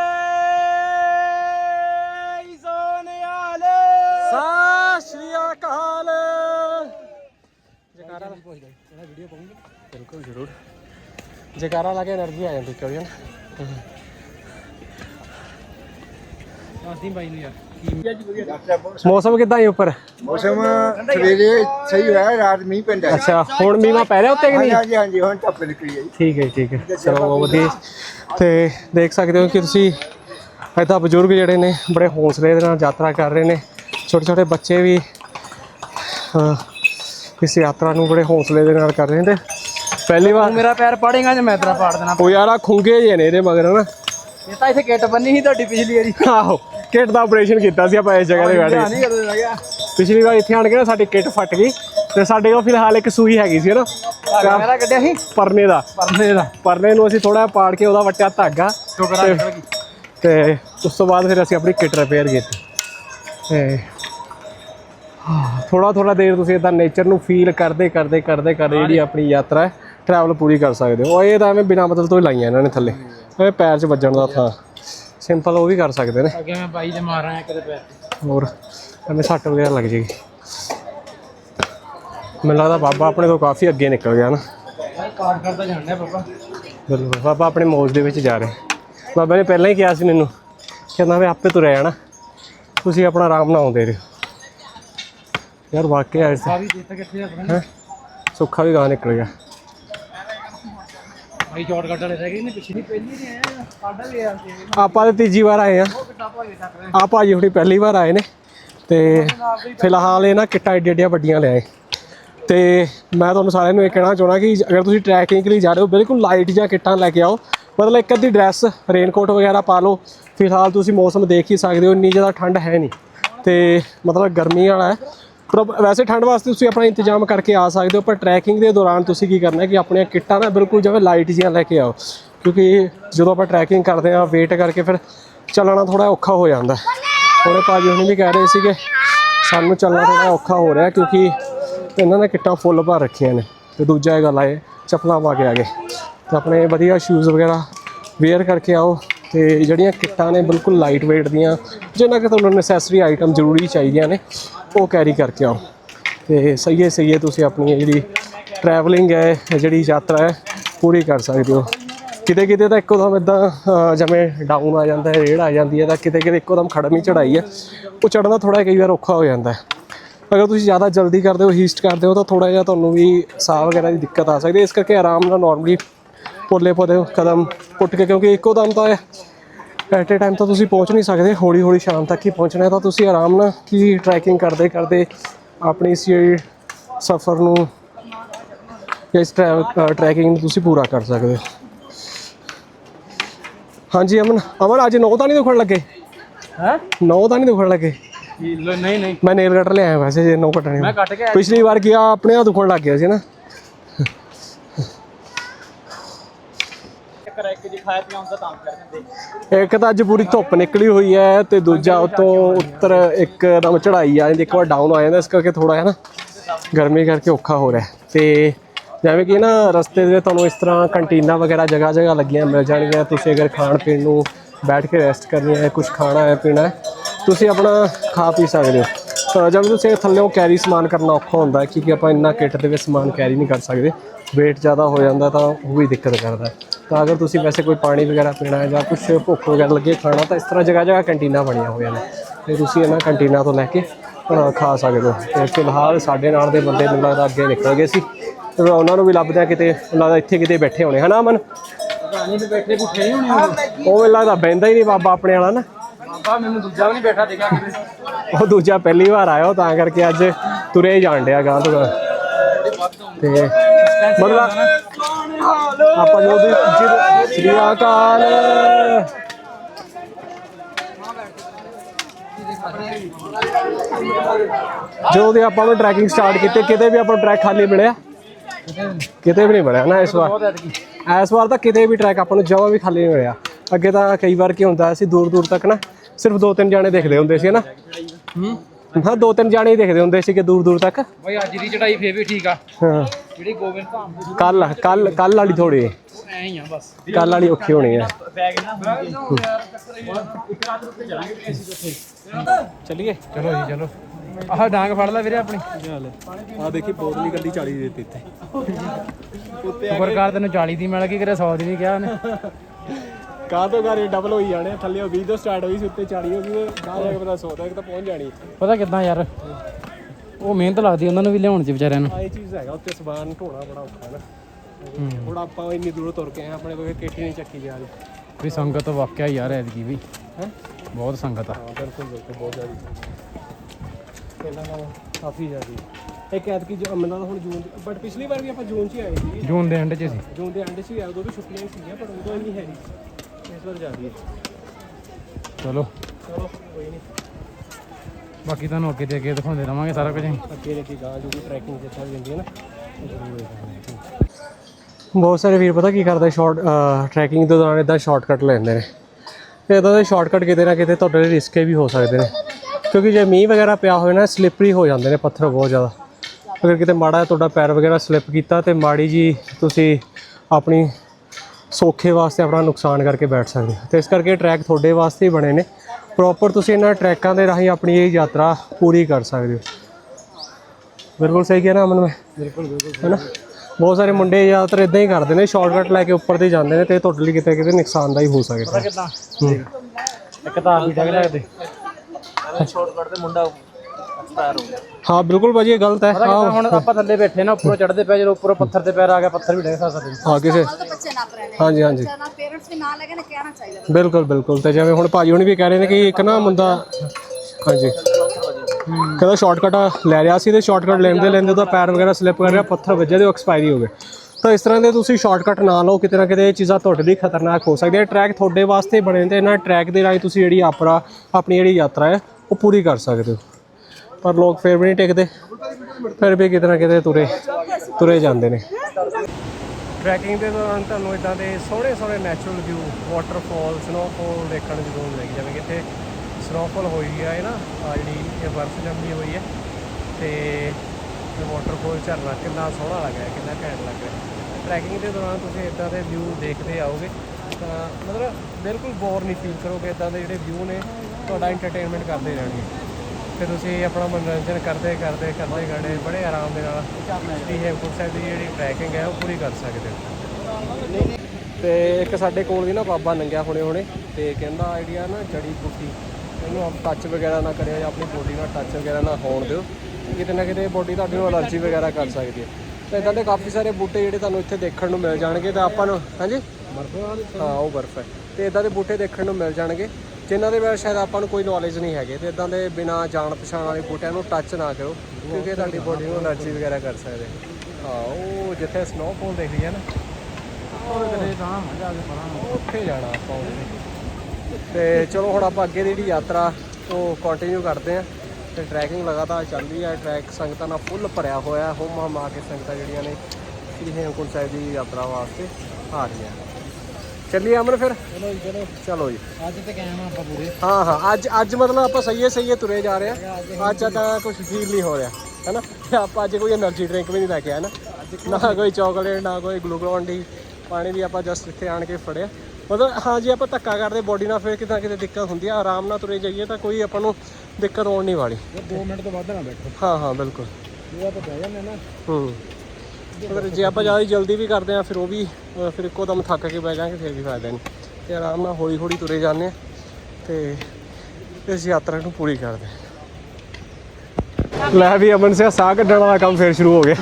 ਮੌਸਮ ਕਿਦਾਂ ਹੈ ਉੱਪਰ? ਮੌਸਮ ਸਵੇਰੇ ਸਹੀ ਹੋਇਆ ਰਾਤ ਮੀਂਹ ਪੈਂਦਾ ਅੱਛਾ ਹੁਣ ਮੀਂਹ ਪੈ ਰਿਹਾ ਉੱਤੇ ਕਿ ਨਹੀਂ? ਹਾਂਜੀ ਹਾਂਜੀ ਹੁਣ ਟੱਪ ਨਿਕਲੀ ਹੈ ਠੀਕ ਹੈ ਠੀਕ ਹੈ। ਚਲੋ ਵਧੀਆ। ਤੇ ਦੇਖ ਸਕਦੇ ਹੋ ਕਿ ਤੁਸੀਂ ਇਦਾਂ ਬਜ਼ੁਰਗ ਜਿਹੜੇ ਨੇ ਬੜੇ ਹੌਸਲੇ ਦੇ ਨਾਲ ਯਾਤਰਾ ਕਰ ਰਹੇ ਨੇ। ਛੋਟੇ ਛੋਟੇ ਬੱਚੇ ਵੀ ਇਸ ਯਾਤਰਾ ਨੂੰ ਬੜੇ ਹੌਸਲੇ ਦੇ ਨਾਲ ਕਰ ਰਹੇ ਨੇ ਤੇ ਪਹਿਲੀ ਵਾਰ ਮੇਰਾ ਪੈਰ ਪਾੜੇਗਾ ਜੇ ਮੈਂ ਤੇਰਾ ਪਾੜ ਦੇਣਾ? ਉਹ ਯਾਰ ਆ ਖੁੰਗੇ ਜੇ ਨੇ ਇਹਦੇ ਮਗਰ ਨਾ ਇਹ ਤਾਂ ਇੱਥੇ ਕਿੱਟ ਬੰਨੀ ਸੀ ਤੁਹਾਡੀ ਪਿਛਲੀ ਵਾਰੀ। ਆਹੋ ਕਿੱਟ ਦਾ ਆਪਰੇਸ਼ਨ ਕੀਤਾ ਸੀ ਆਪਾਂ ਇਸ ਜਗ੍ਹਾ ਤੇ ਬੈਠ ਪਿਛਲੀ ਵਾਰ ਇੱਥੇ ਆਣ ਕੇ ਨਾ ਸਾਡੀ ਕਿੱਟ ਫਟ ਗਈ ਤੇ ਸਾਡੇ ਕੋਲ ਫਿਲਹਾਲ ਇੱਕ ਸੂਈ ਹੈਗੀ ਸੀ ਨਾ ਮੇਰਾ ਕੱਢਿਆ ਸੀ? ਪਰਨੇ ਦਾ। ਪਰਨੇ ਦਾ। ਪਰਨੇ ਨੂੰ ਅਸੀਂ ਥੋੜਾ ਪਾੜ ਕੇ ਉਹਦਾ ਵਟਿਆ ਧਾਗਾ ਤੇ ਉਸ ਤੋਂ ਬਾਅਦ ਫਿਰ ਅਸੀਂ ਆਪਣੀ ਕਿੱਟ ਰਿਪੇਅਰ ਕੀਤੀ। ਤੇ ਥੋੜਾ ਥੋੜਾ ਦੇਰ ਤੁਸੀਂ ਇਦਾਂ ਨੇਚਰ ਨੂੰ ਫੀਲ ਕਰਦੇ ਕਰਦੇ ਕਰਦੇ ਕਰਦੇ ਜਿਹੜੀ ਆਪਣੀ ਯਾਤਰਾ ਹੈ ਟਰੈਵਲ ਪੂਰੀ ਕਰ ਸਕਦੇ ਹੋ। ਉਹ ਇਹ ਤਾਂ ਐਵੇਂ ਬਿਨਾਂ ਮਤਲਬ ਤੋਂ ਹੀ ਲਾਈਆਂ ਇਹਨਾਂ ਨੇ ਥੱਲੇ। ਇਹ ਪੈਰ 'ਚ ਵੱਜਣ ਦਾ ਥਾਂ। ਸਿੰਪਲ ਉਹ ਵੀ ਕਰ ਸਕਦੇ ਨੇ। ਅੱਗੇ ਮੈਂ ਬਾਈ ਦੇ ਮਾਰ ਆਇਆ ਕਿਤੇ ਪੈਰ। ਹੋਰ ਐਵੇਂ ਸੱਟ ਵਗੈਰਾ ਲੱਗ ਜੇਗੀ ਮੈਨੂੰ ਲੱਗਦਾ ਬਾਬਾ ਆਪਣੇ ਤੋਂ ਕਾਫੀ ਅੱਗੇ ਨਿਕਲ ਗਿਆ ਨਾ। ਕਾਰਡ ਕਰਦਾ ਜਾਣਦਾ ਬਾਬਾ। ਬਿਲਕੁਲ ਬਾਬਾ ਆਪਣੇ ਮੌਜ ਦੇ ਵਿੱਚ ਜਾ ਰਹੇ ਬਾਬਾ ਨੇ ਪਹਿਲਾਂ ਹੀ ਕਿਹਾ ਸੀ ਮੈਨੂੰ ਕਹਿੰਦਾ ਵੀ ਆਪੇ ਤੁਰਿਆ ਜਾਣਾ। ਤੁਸੀਂ ਆਪਣਾ ਆਰਾਮ ਨਾਲ ਆਉਂਦੇ ਰਹੋ। ਯਾਰ ਵਾਕਿਆ ਇਸ ਸਾਰੀ ਜਿੱਤ ਕਿੱਥੇ ਆ ਹੈਂ? ਸੁੱਖਾ ਵੀ ਗਾਂ ਨਿਕਲ ਗਿਆ। ਬਾਈ ਸ਼ਾਰਟਕਟ ਵਾਲੇ ਰਹਿ ਗਏ ਨੇ ਪਿੱਛੇ ਨਹੀਂ ਪਹਿਲੀ ਨਹੀਂ ਆਇਆ ਸਾਡਾ ਵੀ ਆ ਆਪਾਂ ਤੇ ਤੀਜੀ ਵਾਰ ਆਏ ਆ। ਆ ਭਾਜੀ ਹੁਣੀ ਪਹਿਲੀ ਵਾਰ ਆਏ ਨੇ। ਤੇ ਫਿਲਹਾਲ ਇਹ ਨਾ ਕਿੱਟਾਂ ਏਡੀਆਂ ਏਡੀਆਂ ਵੱਡੀਆਂ ਲਿਆਏ। ਤੇ ਮੈਂ ਤੁਹਾਨੂੰ ਸਾਰਿਆਂ ਨੂੰ ਇਹ ਕਹਿਣਾ ਚਾਹਣਾ ਕਿ ਅਗਰ ਤੁਸੀਂ ਟਰੈਕਿੰਗ ਲਈ ਜਾ ਰਹੇ ਹੋ ਬਿਲਕੁਲ ਲਾਈਟ ਜਾਂ ਕਿੱਟਾਂ ਲੈ ਕੇ ਆਓ। ਮਤਲਬ ਇੱਕ ਅੱਧੀ ਡਰੈਸ ਰੇਨਕੋਟ ਵਗੈਰਾ ਪਾ ਲਓ। ਫਿਲਹਾਲ ਤੁਸੀਂ ਮੌਸਮ ਦੇਖ ਹੀ ਸਕਦੇ ਹੋ ਇੰਨੀ ਜ਼ਿਆਦਾ ਠੰਡ ਹੈ ਨਹੀਂ। ਤੇ ਮਤਲਬ ਗਰਮੀ ਵਾਲਾ ਹੈ। ਵੈਸੇ ਠੰਡ ਵਾਸਤੇ ਤੁਸੀਂ ਆਪਣਾ ਇੰਤਜ਼ਾਮ ਕਰਕੇ ਆ ਸਕਦੇ ਹੋ, ਪਰ ਟਰੈਕਿੰਗ ਦੇ ਦੌਰਾਨ ਤੁਸੀਂ ਕੀ ਕਰਨਾ ਕਿ ਆਪਣੀਆਂ ਕਿੱਟਾਂ ਨਾ ਬਿਲਕੁਲ ਜਿਵੇਂ ਲਾਈਟ ਜੀਆਂ ਲੈ ਕੇ ਆਓ। ਕਿਉਂਕਿ ਜਦੋਂ ਆਪਾਂ ਟਰੈਕਿੰਗ ਕਰਦੇ ਆ ਵੇਟ ਕਰਕੇ ਫਿਰ ਚੱਲਣਾ ਥੋੜਾ ਔਖਾ ਹੋ ਜਾਂਦਾ ਹੈ। ਹੁਣੇ ਭਾਜੀ ਹੁਣੀ ਵੀ ਕਹਿ ਰਹੇ ਸੀਗੇ, ਸਾਨੂੰ ਚੱਲਣਾ ਥੋੜਾ ਔਖਾ ਹੋ ਰਿਹਾ ਕਿਉਂਕਿ ਇਹਨਾਂ ਨੇ ਕਿੱਟਾਂ ਫੁੱਲ ਭਰ ਰੱਖੀਆਂ ਨੇ। ਤੇ ਦੂਜਾ ਇਹ ਗੱਲ ਆਏ, ਚੱਪਲਾਂ ਪਾ ਕੇ ਆ ਗਏ। ਤੇ ਆਪਣੇ ਵਧੀਆ ਸ਼ੂਜ਼ ਵਗੈਰਾ ਵੇਅਰ ਕਰਕੇ ਆਓ। ਤੇ ਜਿਹੜੀਆਂ ਕਿੱਟਾਂ ਨੇ ਬਿਲਕੁਲ ਲਾਈਟ weight ਦੀਆਂ, ਜਿੰਨਾ ਕਿ ਤੁਹਾਨੂੰ ਨੈਸੈਸਰੀ ਆਈਟਮ ਜ਼ਰੂਰੀ ਚਾਹੀਦੀਆਂ ਨੇ ਉਹ ਕੈਰੀ ਕਰਕੇ ਆਓ। ਤੇ ਸਹੀ ਹੈ ਸਹੀ ਹੈ ਤੁਸੀਂ ਆਪਣੀ ਜਿਹੜੀ ਟਰੈਵਲਿੰਗ ਹੈ ਜਿਹੜੀ ਯਾਤਰਾ ਹੈ, ਪੂਰੀ ਕਰ ਸਕਦੇ ਹੋ। ਕਿਤੇ ਕਿਤੇ ਤਾਂ ਇੱਕੋ ਦਮ ਇਦਾਂ ਜਿਵੇਂ ਡਾਊਨ ਆ ਜਾਂਦਾ ਹੈ, ਰੇੜ ਆ ਜਾਂਦੀ ਹੈ, ਤਾਂ ਕਿਤੇ ਕਿਤੇ ਇੱਕੋ ਦਮ ਖੜਮੀ ਚੜਾਈ ਹੈ। ਉਹ ਚੜਨਾ ਥੋੜਾ ਕਈ ਵਾਰ ਔਖਾ ਹੋ ਜਾਂਦਾ ਹੈ। ਅਗਰ ਤੁਸੀਂ ਜ਼ਿਆਦਾ ਜਲਦੀ ਕਰਦੇ ਹੋ ਹੀਸਟ ਕਰਦੇ ਹੋ, ਤਾਂ ਥੋੜਾ ਜਿਹਾ ਤੁਹਾਨੂੰ ਵੀ ਸਾਹ ਵਗੈਰਾ ਦੀ ਦਿੱਕਤ ਆ ਸਕਦੀ ਹੈ। ਇਸ ਕਰਕੇ ਆਰਾਮ ਨਾਲ ਨਾਰਮਲੀ ਪੋਲੇ ਪੋਲੇ ਕਦਮ ਪੁੱਟ ਕੇ, ਕਿਉਂਕਿ ਇੱਕੋ ਦਮ ਤਾਂ ਐਟ ਟਾਈਮ ਤਾਂ ਤੁਸੀਂ ਪਹੁੰਚ ਨਹੀਂ ਸਕਦੇ ਹੌਲੀ ਹੌਲੀ ਸ਼ਾਮ ਤੱਕ ਹੀ ਪਹੁੰਚਣਾ ਹੈ ਤਾਂ ਤੁਸੀਂ ਆਰਾਮ ਨਾਲ ਕੀ ਟਰੈਕਿੰਗ ਕਰਦੇ ਕਰਦੇ ਆਪਣੀ ਇਸ ਸਫ਼ਰ ਨੂੰ ਇਸ ਟਰੈਕਿੰਗ ਨੂੰ ਤੁਸੀਂ ਪੂਰਾ ਕਰ ਸਕਦੇ ਹੋ। ਹਾਂਜੀ ਅਮਨ ਅਮਨ ਅੱਜ ਨੌ ਤਾਂ ਨਹੀਂ ਦੁਖਣ ਲੱਗੇ? ਹੈ? ਨੌ ਤਾਂ ਨਹੀਂ ਦੁਖਣ ਲੱਗੇ? ਨਹੀਂ ਨਹੀਂ। ਮੈਂ ਨੇਲ ਕਟਰ ਲਿਆਇਆ ਵੈਸੇ ਜੇ ਨੌ ਕੱਟਣੇ ਮੈਂ ਕੱਟ ਕੇ ਪਿਛਲੀ ਵਾਰ ਗਿਆ ਆਪਣੇ ਆਪ ਦੁਖਣ ਲੱਗ ਗਿਆ ਸੀ ਨਾ। ਚੱਕਰ ਇੱਕ ਜੀ ਹੁੰਦਾ ਤਾਂ ਕਰ ਦਿੰਦੇ ਇੱਕ ਤਾਂ ਅੱਜ ਪੂਰੀ ਧੁੱਪ ਨਿਕਲੀ ਹੋਈ ਹੈ ਤੇ ਦੂਜਾ ਉਤੋਂ ਉੱਤਰ ਇੱਕਦਮ ਚੜਾਈ ਆ ਜਾਂਦੀ ਇੱਕ ਵਾਰ ਡਾਊਨ ਆ ਜਾਂਦਾ, ਇਸ ਕਰਕੇ ਥੋੜਾ ਹੈ ਨਾ ਗਰਮੀ ਕਰਕੇ ਔਖਾ ਹੋ ਰਿਹਾ ਤੇ ਜਿਵੇਂ ਕਿ ਨਾ ਰਸਤੇ ਦੇ ਤੁਹਾਨੂੰ ਇਸ ਤਰ੍ਹਾਂ ਕੰਟੀਨਾਂ ਵਗੈਰਾ ਜਗ੍ਹਾ ਜਗ੍ਹਾ ਲੱਗੀਆਂ ਮਿਲ ਜਾਣਗੀਆਂ, ਤੁਸੀਂ ਅਗਰ ਖਾਣ ਪੀਣ ਨੂੰ ਬੈਠ ਕੇ ਰੈਸਟ ਕਰਨੀ ਹੈ ਕੁਝ ਖਾਣਾ ਹੈ, ਪੀਣਾ ਹੈ, ਤੁਸੀਂ ਆਪਣਾ ਖਾ ਪੀ ਸਕਦੇ ਹੋ। ਤਾਂ ਜਦ ਤੁਸੀਂ ਥੱਲੇੋਂ ਕੈਰੀ ਸਮਾਨ ਕਰਨਾ ਔਖਾ ਹੁੰਦਾ ਕਿਉਂਕਿ ਆਪਾਂ ਇੰਨਾ ਕਿੱਟ ਦੇ ਵਿੱਚ ਸਮਾਨ ਕੈਰੀ ਨਹੀਂ ਕਰ ਸਕਦੇ। Weight ਜ਼ਿਆਦਾ ਹੋ ਜਾਂਦਾ ਤਾਂ ਉਹ ਵੀ ਦਿੱਕਤ ਕਰਦਾ। ਤਾਂ ਅਗਰ ਤੁਸੀਂ ਵੈਸੇ ਕੋਈ ਪਾਣੀ ਵਗੈਰਾ ਪੀਣਾ ਹੈ ਜਾਂ ਕੁਝ ਭੁੱਖ ਵਗੈਰਾ ਲੱਗੇ ਖਾਣਾ ਤਾਂ ਇਸ ਤਰ੍ਹਾਂ ਜਗ੍ਹਾ ਜਗ੍ਹਾ ਕੰਟੀਨਾਂ ਬਣੀਆਂ ਹੋਈਆਂ ਨੇ। ਤੇ ਤੁਸੀਂ ਇਹਨਾਂ ਕੰਟੀਨਾਂ ਤੋਂ ਲੈ ਕੇ ਖਾ ਸਕਦੇ ਹੋ। ਤੇ ਫਿਲਹਾਲ ਸਾਡੇ ਨਾਲ ਦੇ ਬੰਦੇ ਮੈਨੂੰ ਲੱਗਦਾ ਅੱਗੇ ਨਿਕਲ ਗਏ ਸੀ। ਤੇ ਉਹਨਾਂ ਨੂੰ ਵੀ ਲੱਭਦੇ ਆ ਕਿਤੇ ਲੱਗਦਾ ਇੱਥੇ ਕਿਤੇ ਬੈਠੇ ਹੋਣੇ ਹਨਾ ਅਮਨ? ਕਹਾਣੀ ਤੇ ਬੈਠੇ ਭੁੱਖੇ ਨਹੀਂ ਹੋਣੇ ਉਹ। ਲੱਗਦਾ ਬਹਿੰਦਾ ਹੀ ਨਹੀਂ ਬਾਬਾ ਆਪਣੇ ਵਾਲਾ ਨਾ। ਬਾਬਾ ਮੈਨੂੰ ਦੂਜਾ ਵੀ ਨਹੀਂ ਬੈਠਾ ਦੇਖਿਆ ਕਿਤੇ ਉਹ ਦੂਜਾ ਪਹਿਲੀ ਵਾਰ ਆਇਆ ਤਾਂ ਕਰਕੇ ਅੱਜ ਤੁਰੇ ਹੀ ਜਾਣ ਡਿਆ ਗਾਂ ਤੋਂ ਤੇ ਮਤਲਬ ਆਪਾਂ ਜੋ ਦੇ ਸ੍ਰੀ ਅਕਾਲ। ਜਦੋਂ ਦੇ ਆਪਾਂ ਨੇ ਟਰੈਕਿੰਗ ਸਟਾਰਟ ਕੀਤੀ ਕਿਤੇ ਵੀ ਆਪਾਂ ਟਰੈਕ ਖਾਲੀ ਮਿਲਿਆ? ਕਿਤੇ ਵੀ ਨਹੀਂ ਮਿਲਿਆ ਨਾ ਇਸ ਵਾਰ। ਇਸ ਵਾਰ ਤਾਂ ਕਿਤੇ ਵੀ ਟਰੈਕ ਆਪਾਂ ਨੂੰ ਜਮਾ ਵੀ ਖਾਲੀ ਨਹੀਂ ਮਿਲਿਆ। ਅੱਗੇ ਤਾਂ ਕਈ ਵਾਰ ਕੀ ਹੁੰਦਾ ਸੀ ਦੂਰ ਦੂਰ ਤੱਕ ਨਾ ਸਿਰਫ ਦੋ ਤਿੰਨ ਜਾਣੇ ਦਿਖਦੇ ਹੁੰਦੇ ਸੀ ਨਾ। ਹਾਂ ਦੋ ਤਿੰਨ ਜਾਣੇ ਹੀ ਦਿਖਦੇ ਹੁੰਦੇ ਸੀ ਕਿ ਦੂਰ ਦੂਰ ਤੱਕ। ਬਾਈ ਅੱਜ ਦੀ ਚੜਾਈ ਫੇਰ ਵੀ ਠੀਕ ਆ। ਹਾਂ। ਜਿਹੜੀ ਗੋਬਿੰਦ ਧਾਮ ਦੀ ਕੱਲ ਕੱਲ ਕੱਲ ਵਾਲੀ ਥੋੜੀ ਉਹ ਐਂ ਹੀ ਆ ਬਸ। ਕੱਲ ਵਾਲੀ ਔਖੀ ਹੋਣੀ ਹੈ ਬੈਗ ਨਾ ਇੱਕ ਰਾਤ ਰੁਕ ਕੇ ਜਾਣਗੇ ਅਸੀਂ ਉੱਥੇ ਚਲਿਏ। ਚਲੋ ਜੀ ਚਲੋ। ਆਹ ਡਾਂਗ ਫੜ ਲੈ ਵੀਰੇ ਆਪਣੀ। ਆ ਦੇਖੀ ਬੋਤਲੀ ਗੱਡੀ 40 ਦੀ ਦਿੱਤੀ ਇੱਥੇ। ਗੁਰਕਾਰ ਤੈਨੂੰ 40 ਦੀ ਮਿਲ ਗਈ ਕਿਰੇ 100 ਦੀ ਨਹੀਂ ਕਿਹਾ ਉਹਨੇ। ਕਾਰ ਤੋਂ ਕਾਰ ਡਬਲ ਹੋਈ ਜਾਣੇ। ਥੱਲੇ 20 ਤੋਂ ਸਟਾਰਟ ਹੋਈ ਸੀ ਉੱਤੇ 40 ਹੋ ਗਈ ਤੇ ਗਾਹ ਜਾ ਕੇ ਪਤਾ 100 ਤੱਕ ਤਾਂ ਪਹੁੰਚ ਜਾਣੀ ਪਤਾ ਕਿੱਦਾਂ ਯਾਰ ਉਹ ਮਿਹਨਤ ਲੱਗਦੀ ਉਹਨਾਂ ਨੂੰ ਵੀ ਲਿਆਉਣ ਚ ਵਿਚਾਰਿਆਂ ਨੂੰ। ਆ ਇਹ ਚੀਜ਼ ਹੈਗਾ ਉੱਤੇ ਸਮਾਨ ਢੋਣਾ ਬੜਾ ਔਖਾ ਨਾ। ਹੁਣ ਆਪਾਂ ਇੰਨੀ ਦੂਰੋਂ ਤੁਰ ਕੇ ਆਏ ਆਪਣੇ ਕੋਲ ਕੇਟੀ ਨਹੀਂ ਚੱਕੀ ਜਾ ਰਹੀ। ਵੀ ਸੰਗਤ ਵਾਕਿਆ ਯਾਰ ਐਤਕੀ ਵੀ। ਹੈ? ਬਹੁਤ ਸੰਗਤ ਆ। ਬਿਲਕੁਲ ਬਿਲਕੁਲ ਬਹੁਤ ਜ਼ਿਆਦਾ। ਪਹਿਲਾਂ ਨਾਲੋਂ ਕਾਫੀ ਜ਼ਿਆਦਾ। ਇੱਕ ਐਤਕੀ ਜੋ ਮੈਨੂੰ ਹੁਣ ਜੂਨ ਬਟ ਪਿਛਲੀ ਵਾਰ ਵੀ ਆਪਾਂ ਜੂਨ 'ਚ ਆਏ ਸੀ। ਜੂਨ ਦੇ ਐਂਡ 'ਚ ਸੀ। ਜੂਨ ਦੇ ਐਂਡ 'ਚ ਹੀ ਆਏ ਉਦੋਂ ਵੀ ਛੁੱਟੀਆਂ ਸੀਗੀਆਂ ਪਰ ਉਦੋਂ ਇੰਨੀ ਹੈ ਨਹੀਂ। ਇਸ ਵਾਰ ਜ਼ਿਆਦਾ ਹੈ। ਚਲੋ। ਚਲੋ ਕੋਈ ਨਹੀਂ। ਬਾਕੀ ਤੁਹਾਨੂੰ ਅੱਗੇ ਤੇ ਅੱਗੇ ਦਿਖਾਉਂਦੇ ਰਵਾਂਗੇ ਸਾਰਾ ਕੁਝ। ਅੱਗੇ ਦੇ ਕੀ ਗਾਂ ਜੋ ਵੀ ਟਰੈਕਿੰਗ ਜਿੱਦਾਂ ਵੀ ਜਾਂਦੀ ਹੈ ਨਾ ਬਹੁਤ ਸਾਰੇ ਵੀਰ ਪਤਾ ਕੀ ਕਰਦੇ ਸ਼ਾਰਟ ਟਰੈਕਿੰਗ ਦੇ ਦੌਰਾਨ ਇਦਾਂ ਸ਼ਾਰਟਕਟ ਲੈਂਦੇ ਨੇ। ਤੇ ਇਦਾਂ ਦੇ ਸ਼ਾਰਟਕਟ ਕਿਤੇ ਨਾ ਕਿਤੇ ਤੁਹਾਡੇ ਲਈ ਰਿਸਕੇ ਵੀ ਹੋ ਸਕਦੇ ਨੇ। ਕਿਉਂਕਿ ਜੇ ਮੀਂਹ ਵਗੈਰਾ ਪਿਆ ਹੋਵੇ ਨਾ ਸਲਿੱਪਰੀ ਹੋ ਜਾਂਦੇ ਨੇ ਪੱਥਰ ਬਹੁਤ ਜ਼ਿਆਦਾ। ਅਗਰ ਕਿਤੇ ਮਾੜਾ ਤੁਹਾਡਾ ਪੈਰ ਵਗੈਰਾ ਸਲਿੱਪ ਕੀਤਾ ਤੇ ਮਾੜੀ ਜੀ ਤੁਸੀਂ ਆਪਣੀ ਸੌਖੇ ਵਾਸਤੇ ਆਪਣਾ ਨੁਕਸਾਨ ਕਰਕੇ ਬੈਠ ਸਕਦੇ ਹੋ। ਤੇ ਇਸ ਕਰਕੇ ਟਰੈਕ ਤੁਹਾਡੇ ਵਾਸਤੇ ਹੀ ਬਣੇ ਨੇ। ਪ੍ਰੋਪਰ ਤੁਸੀਂ ਇਹਨਾਂ ਟਰੈਕਾਂ ਦੇ ਰਾਹੀਂ ਆਪਣੀ ਇਹ ਯਾਤਰਾ ਪੂਰੀ ਕਰ ਸਕਦੇ ਹੋ। ਬਿਲਕੁਲ ਸਹੀ ਕਿਹਾ ਨਾ ਅਮਨ ਮੈਂ? ਬਿਲਕੁਲ ਬਿਲਕੁਲ ਹੈਨਾ? ਬਹੁਤ ਸਾਰੇ ਮੁੰਡੇ ਜ਼ਿਆਦਾਤਰ ਇਦਾਂ ਹੀ ਕਰਦੇ ਨੇ ਸ਼ਾਰਟਕਟ ਲੈ ਕੇ ਉੱਪਰ ਦੀ ਜਾਂਦੇ ਨੇ ਤੇ ਤੁਹਾਡੇ ਲਈ ਕਿਤੇ ਕਿਤੇ ਨੁਕਸਾਨਦਾਈ ਹੋ ਸਕਦਾ ਹੈ ਕਿੱਦਾਂ? ਇੱਕ ਤਾਂ ਆਪ ਵੀ ਡਗ ਲੱਗਦੇ ਹਾਂ ਬਿਲਕੁਲ ਭਾਜੀ ਇਹ ਗਲਤ ਹੈ ਪਤਾ ਕਿੱਦਾਂ ਹੁਣ ਆਪਾਂ ਥੱਲੇ ਬੈਠੇ ਨਾ ਉੱਪਰੋਂ ਚੜਦੇ ਪਏ ਜਦੋਂ ਉੱਪਰੋਂ ਪੱਥਰ ਤੇ ਪੈਰ ਆ ਗਿਆ ਪੱਥਰ ਵੀ ਡਿੱਗ ਸਕਦਾ ਸੀ ਹਾਂ ਕਿਸੇ तो बच्चे ना रहे ਹਾਂਜੀ ਹਾਂਜੀ ना पेरेंट्स भी ना लगे ना कहना चाहिए ਬਿਲਕੁਲ ਬਿਲਕੁਲ ਤੇ ਜਿਵੇਂ ਹੁਣ ਭਾਜੀ ਹੁਣ ਵੀ ਕਹਿ ਰਹੇ ਨੇ ਕਿ ਇੱਕ ਨਾ ਮੁੰਡਾ ਹਾਂਜੀ ਕਹਿੰਦਾ ਸ਼ਾਰਟਕਟ ਲੈ ਰਿਹਾ ਸੀ ਤੇ ਸ਼ਾਰਟਕਟ ਲੈਂਦੇ ਲੈਂਦੇ ਉਹਦਾ ਪੈਰ ਵਗੈਰਾ ਸਲਿੱਪ ਕਰ ਗਿਆ ਪੱਥਰ ਵੱਜੇ ਤੇ ਉਹ ਐਕਸਪਾਇਰੀ ਹੋ ਗਏ ਤਾਂ ਇਸ ਤਰ੍ਹਾਂ ਦੇ ਤੁਸੀਂ ਸ਼ਾਰਟਕਟ ਨਾ ਲਓ ਕਿਤੇ ਨਾ ਕਿਤੇ ਇਹ ਚੀਜ਼ਾਂ ਤੁਹਾਡੇ ਲਈ ਖਤਰਨਾਕ ਹੋ ਸਕਦੀਆਂ ਟਰੈਕ ਤੁਹਾਡੇ ਵਾਸਤੇ ਬਣੇ ਨੇ ਤੇ ਇਹਨਾਂ ਟਰੈਕ ਦੇ ਰਾਹੀਂ ਤੁਸੀਂ ਜਿਹੜੀ ਆਪਰਾ ਆਪਣੀ ਜਿਹੜੀ ਯਾਤਰਾ ਹੈ ਉਹ ਪੂਰੀ ਕਰ ਸਕਦੇ ਹੋ ਪਰ ਲੋਕ ਫਿਰ ਵੀ ਨਹੀਂ ਟਿਕਦੇ। ਫਿਰ ਵੀ ਕਿਤੇ ਨਾ ਕਿਤੇ ਤੁਰੇ ਤੁਰੇ ਜਾਂਦੇ ਨੇ। ਟਰੈਕਿੰਗ ਦੇ ਦੌਰਾਨ ਤੁਹਾਨੂੰ ਇਦਾਂ ਦੇ ਸੋਹਣੇ ਸੋਹਣੇ ਨੈਚੁਰਲ ਵਿਊ ਵਾਟਰਫਾਲ ਸਨੋਫਾਲ ਦੇਖਣ ਨੂੰ ਜ਼ਰੂਰ ਮਿਲੇਗੀ। ਜਿਵੇਂ ਕਿ ਇੱਥੇ ਸਨੋਫਾਲ ਹੋਈ ਹੈ ਨਾ, ਆ ਜਿਹੜੀ ਇਹ ਬਰਫ਼ ਜੰਮੀ ਹੋਈ ਹੈ ਤੇ ਵਾਟਰਫਾਲ ਝਰਨਾ ਕਿੰਨਾ ਸੋਹਣਾ ਲੱਗ ਰਿਹਾ, ਕਿੰਨਾ ਘੈਂਟ ਲੱਗ ਰਿਹਾ। ਟਰੈਕਿੰਗ ਦੇ ਦੌਰਾਨ ਤੁਸੀਂ ਇਦਾਂ ਦੇ ਵਿਊ ਦੇਖਦੇ ਆਓਗੇ, ਤਾਂ ਮਤਲਬ ਬਿਲਕੁਲ ਬੋਰ ਨਹੀਂ ਫੀਲ ਕਰੋਗੇ, ਇਦਾਂ ਦੇ ਜਿਹੜੇ ਵਿਊ ਨੇ, ਤੁਹਾਡਾ ਐਂਟਰਟੇਨਮੈਂਟ ਕਰਦੇ ਰਹਿਣਗੇ। ਤੇ ਤੁਸੀਂ ਆਪਣਾ ਮਨੋਰੰਜਨ ਕਰਦੇ ਕਰਦੇ ਕਰਦੇ ਕਰਦੇ ਬੜੇ ਆਰਾਮ ਦੇ ਨਾਲ ਜਿਹੜੀ ਹੇਮਕੁੰਟ ਸਾਹਿਬ ਦੀ ਜਿਹੜੀ ਟਰੈਕਿੰਗ ਹੈ ਉਹ ਪੂਰੀ ਕਰ ਸਕਦੇ ਹੋ। ਤੇ ਇੱਕ ਸਾਡੇ ਕੋਲ ਵੀ ਨਾ ਬਾਬਾ ਨੰਗਿਆ ਹੁਣੇ ਹੁਣੇ ਤੇ ਕਹਿੰਦਾ ਆਈਡੀਆ ਨਾ ਜੜੀ ਬੂਟੀ ਇਹਨੂੰ ਆਪ ਟੱਚ ਵਗੈਰਾ ਨਾ ਕਰਿਓ ਜਾਂ ਆਪਣੀ ਬੋਡੀ ਨਾਲ ਟੱਚ ਵਗੈਰਾ ਨਾ ਹੋਣ ਦਿਓ। ਕਿਤੇ ਨਾ ਕਿਤੇ ਬੋਡੀ ਤੁਹਾਡੀ ਨੂੰ ਅਲਰਜੀ ਵਗੈਰਾ ਕਰ ਸਕਦੀ ਹੈ। ਤੇ ਇਦਾਂ ਦੇ ਕਾਫੀ ਸਾਰੇ ਬੂਟੇ ਜਿਹੜੇ ਤੁਹਾਨੂੰ ਇੱਥੇ ਦੇਖਣ ਨੂੰ ਮਿਲ ਜਾਣਗੇ ਤਾਂ ਆਪਾਂ ਨੂੰ ਹਾਂਜੀ? ਹਾਂ ਉਹ ਬਰਫ਼ ਹੈ। ਤੇ ਇਦਾਂ ਦੇ ਬੂਟੇ ਦੇਖਣ ਨੂੰ ਮਿਲ ਜਾਣਗੇ। ਜਿਨ੍ਹਾਂ ਦੇ ਬਾਰੇ ਸ਼ਾਇਦ ਆਪਾਂ ਨੂੰ ਕੋਈ ਨੌਲੇਜ ਨਹੀਂ ਹੈਗੇ ਤੇ ਇਦਾਂ ਦੇ ਬਿਨਾ ਜਾਣ ਪਛਾਣ ਵਾਲੇ ਬੂਟਿਆਂ ਨੂੰ ਟੱਚ ਨਾ ਕਰੋ ਕਿਉਂਕਿ ਇਹ ਤੁਹਾਡੀ ਬੋਡੀ ਨੂੰ ਅਲਰਜੀ ਵਗੈਰਾ ਕਰ ਸਕਦੇ ਹਾਂ ਉਹ ਜਿੱਥੇ ਸਨੋਫਾਲ ਦੇਖੀ ਹੈ ਨਾ ਉਹ ਕਿਤੇ ਤਾਂ ਮਜ਼ਾ ਆ ਗਿਆ ਪਰਾਂ ਉੱਥੇ ਜਾਣਾ ਆਪਾਂ ਤੇ ਚਲੋ ਹੁਣ ਆਪਾਂ ਅੱਗੇ ਦੀ ਜਿਹੜੀ ਯਾਤਰਾ ਉਹ ਕੰਟੀਨਿਊ ਕਰਦੇ ਆਂ। ਤੇ ਟਰੈਕਿੰਗ ਲਗਾਤਾਰ ਚੱਲ ਰਹੀ ਹੈ ਟਰੈਕ ਸੰਗਤਾਂ ਨਾਲ ਫੁੱਲ ਭਰਿਆ ਹੋਇਆ ਹੁਮ ਹਮਾ ਕੇ ਸੰਗਤਾਂ ਜਿਹੜੀਆਂ ਨੇ ਸ੍ਰੀ ਹੇਮਕੁੰਟ ਸਾਹਿਬ ਦੀ ਯਾਤਰਾ ਵਾਸਤੇ ਆ ਰਹੀਆਂ। ਚੱਲੀਏ ਅਮਨ ਫਿਰ? ਚਲੋ ਜੀ ਅੱਜ ਤੇ ਕਾਇਮ ਆਪਾਂ ਪੂਰੇ। ਹਾਂ ਹਾਂ ਅੱਜ ਅੱਜ ਮਤਲਬ ਆਪਾਂ ਸਹੀਏ ਸਹੀਏ ਤੁਰੇ ਜਾ ਰਹੇ ਆ। ਅੱਜ ਤਾਂ ਕੁਝ ਫੀਲ ਨਹੀਂ ਹੋ ਰਿਹਾ ਹੈਨਾ? ਆਪਾਂ ਅੱਜ ਕੋਈ એનર્ਜੀ ਡਰਿੰਕ ਵੀ ਨਹੀਂ ਲੈ ਕੇ ਆਏ ਨਾ ਨਾ ਕੋਈ ਚਾਕਲੇਟ ਨਾ ਕੋਈ ਗਲੂਕੋਨ ਡੀ ਪਾਣੀ ਵੀ ਆਪਾਂ ਜਸਟ ਇੱਥੇ ਆਣ ਕੇ ਫੜਿਆ। ਮਤਲਬ ਹਾਂ ਜੀ ਆਪਾਂ ਧੱਕਾ ਕਰਦੇ ਬੋਡੀ ਨਾਲ ਫਿਰ ਕਿਤੇ ਕਿਤੇ ਦਿੱਕਤ ਹੁੰਦੀ ਆ। ਆਰਾਮ ਨਾਲ ਤੁਰੇ ਜਾਈਏ ਤਾਂ ਕੋਈ ਆਪਾਂ ਨੂੰ ਦਿੱਕਤ ਆਉਣ ਨਹੀਂ ਵਾਲੀ। 2 ਮਿੰਟ ਤੋਂ ਵੱਧ ਨਾ ਬੈਠੋ। ਹਾਂ ਹਾਂ ਬਿਲਕੁਲ। ਜੇ ਆਪਾਂ ਬਹਿ ਜਾਂਦੇ ਨਾ। ਹੂੰ। ਅਗਰ ਜੇ ਆਪਾਂ ਜ਼ਿਆਦਾ ਜਲਦੀ ਵੀ ਕਰਦੇ ਆ ਫਿਰ ਉਹ ਵੀ ਫਿਰ ਇੱਕੋ ਦਮ ਥੱਕ ਕੇ ਬਹਿ ਜਾਾਂਗੇ ਫਿਰ ਵੀ ਫਾਇਦਾ ਨਹੀਂ। ਤੇ ਆਰਾਮ ਨਾਲ ਹੌਲੀ ਹੌਲੀ ਤੁਰੇ ਜਾਂਦੇ ਆ ਤੇ ਇਸ ਯਾਤਰਾ ਨੂੰ ਪੂਰੀ ਕਰਦੇ। ਲੈ ਵੀ ਅਮਨ ਸਿਆ ਸਾਹ ਕੱਢਣ ਵਾਲਾ ਕੰਮ ਫਿਰ ਸ਼ੁਰੂ ਹੋ ਗਿਆ।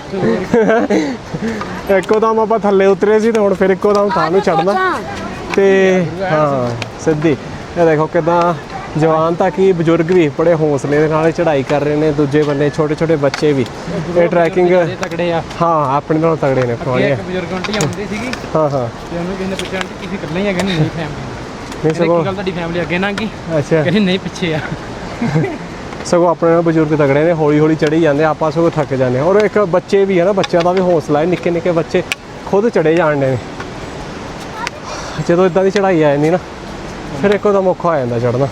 ਇੱਕੋ ਦਮ ਆਪਾਂ ਥੱਲੇ ਉਤਰੇ ਸੀ ਤੇ ਹੁਣ ਫਿਰ ਇੱਕੋ ਦਮ ਥਾਂ ਨੂੰ ਚੜਨਾ ਤੇ ਹਾਂ ਸਿੱਧੀ। ਇਹ ਦੇਖੋ ਕਿਦਾਂ ਜਵਾਨ ਤਾਂ ਕੀ ਬਜ਼ੁਰਗ ਵੀ ਬੜੇ ਹੌਸਲੇ ਦੇ ਨਾਲ ਚੜ੍ਹਾਈ ਕਰ ਰਹੇ ਨੇ ਦੂਜੇ ਬੰਨੇ ਛੋਟੇ ਛੋਟੇ ਬੱਚੇ ਵੀ। ਇਹ ਟਰੈਕਿੰਗ ਇਹ ਤਕੜੇ ਆ। ਹਾਂ ਆਪਣੇ ਨਾਲੋਂ ਤਗੜੇ ਨੇ ਪੁਰਾਣੇ ਇੱਕ ਬਜ਼ੁਰਗ ਆਂਟੀ ਆਉਂਦੀ ਸੀਗੀ। ਹਾਂ ਹਾਂ। ਤੇ ਉਹਨੂੰ ਕਿਸੇ ਨੇ ਪੁੱਛਿਆ ਆਂਟੀ ਤੁਸੀਂ ਇਕੱਲੇ ਹੀ ਹੈਗੇ ਨਹੀਂ ਨਹੀਂ ਫੈਮਿਲੀ ਨਹੀਂ ਸਗੋਂ ਗੱਲ ਤੁਹਾਡੀ ਫੈਮਿਲੀ ਅੱਗੇ ਨਾ ਕੀ ਅੱਛਾ। ਕਹਿੰਦੀ ਨਹੀਂ ਪਿੱਛੇ ਆ। ਸਗੋਂ ਆਪਣੇ ਨਾਲ ਬਜ਼ੁਰਗ ਤਗੜੇ ਨੇ ਹੌਲੀ ਹੌਲੀ ਚੜੀ ਜਾਂਦੇ ਆਪਾਂ ਸਗੋਂ ਥੱਕ ਜਾਂਦੇ। ਔਰ ਇੱਕ ਬੱਚੇ ਵੀ ਹੈ ਨਾ ਬੱਚਿਆਂ ਦਾ ਵੀ ਹੌਸਲਾ ਹੈ ਨਿੱਕੇ ਨਿੱਕੇ ਬੱਚੇ ਖੁਦ ਚੜੇ ਜਾਂਦੇ ਨੇ। ਜਦੋਂ ਇਦਾਂ ਦੀ ਚੜਾਈ ਆ ਜਾਂਦੀ ਨਾ ਫਿਰ ਇੱਕੋ ਦਮ ਔਖਾ ਹੋ ਜਾਂਦਾ ਚੜਨਾ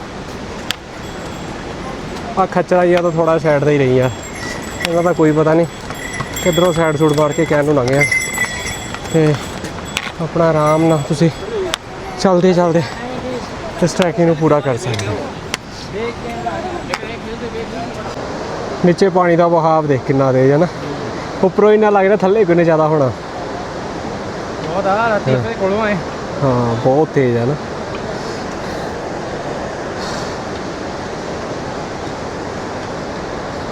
ਆ ਖੱਚਰਾ ਜਿਹਾ ਤਾਂ ਥੋੜਾ ਸਾਈਡ ਤੇ ਹੀ ਰਹੀ ਆ ਇਹਨਾਂ ਦਾ ਕੋਈ ਪਤਾ ਨਹੀਂ ਕਿੱਧਰੋਂ ਸਾਈਡ ਸੂਟ ਮਾਰ ਕੇ ਕਹਿਣ ਨੂੰ ਲੰਘਿਆ ਤੇ ਆਪਣਾ ਆਰਾਮ ਨਾਲ ਤੁਸੀਂ ਚੱਲਦੇ ਚੱਲਦੇ ਇਸ ਟਰੈਕਿੰਗ ਨੂੰ ਪੂਰਾ ਕਰ ਸਕਦੇ ਹੋ। ਨੀਚੇ ਪਾਣੀ ਦਾ ਵਹਾਵ ਦੇਖ ਕਿੰਨਾ ਤੇਜ਼ ਹੈ ਨਾ। ਉੱਪਰੋਂ ਇੰਨਾ ਲੱਗ ਰਿਹਾ ਥੱਲੇ ਕਿੰਨੇ ਜ਼ਿਆਦਾ ਹੋਣਾ। ਬਹੁਤ ਆ ਰਾਤੀ ਕੋਲੋਂ ਆਏ। ਹਾਂ ਬਹੁਤ ਤੇਜ਼ ਹੈ ਨਾ।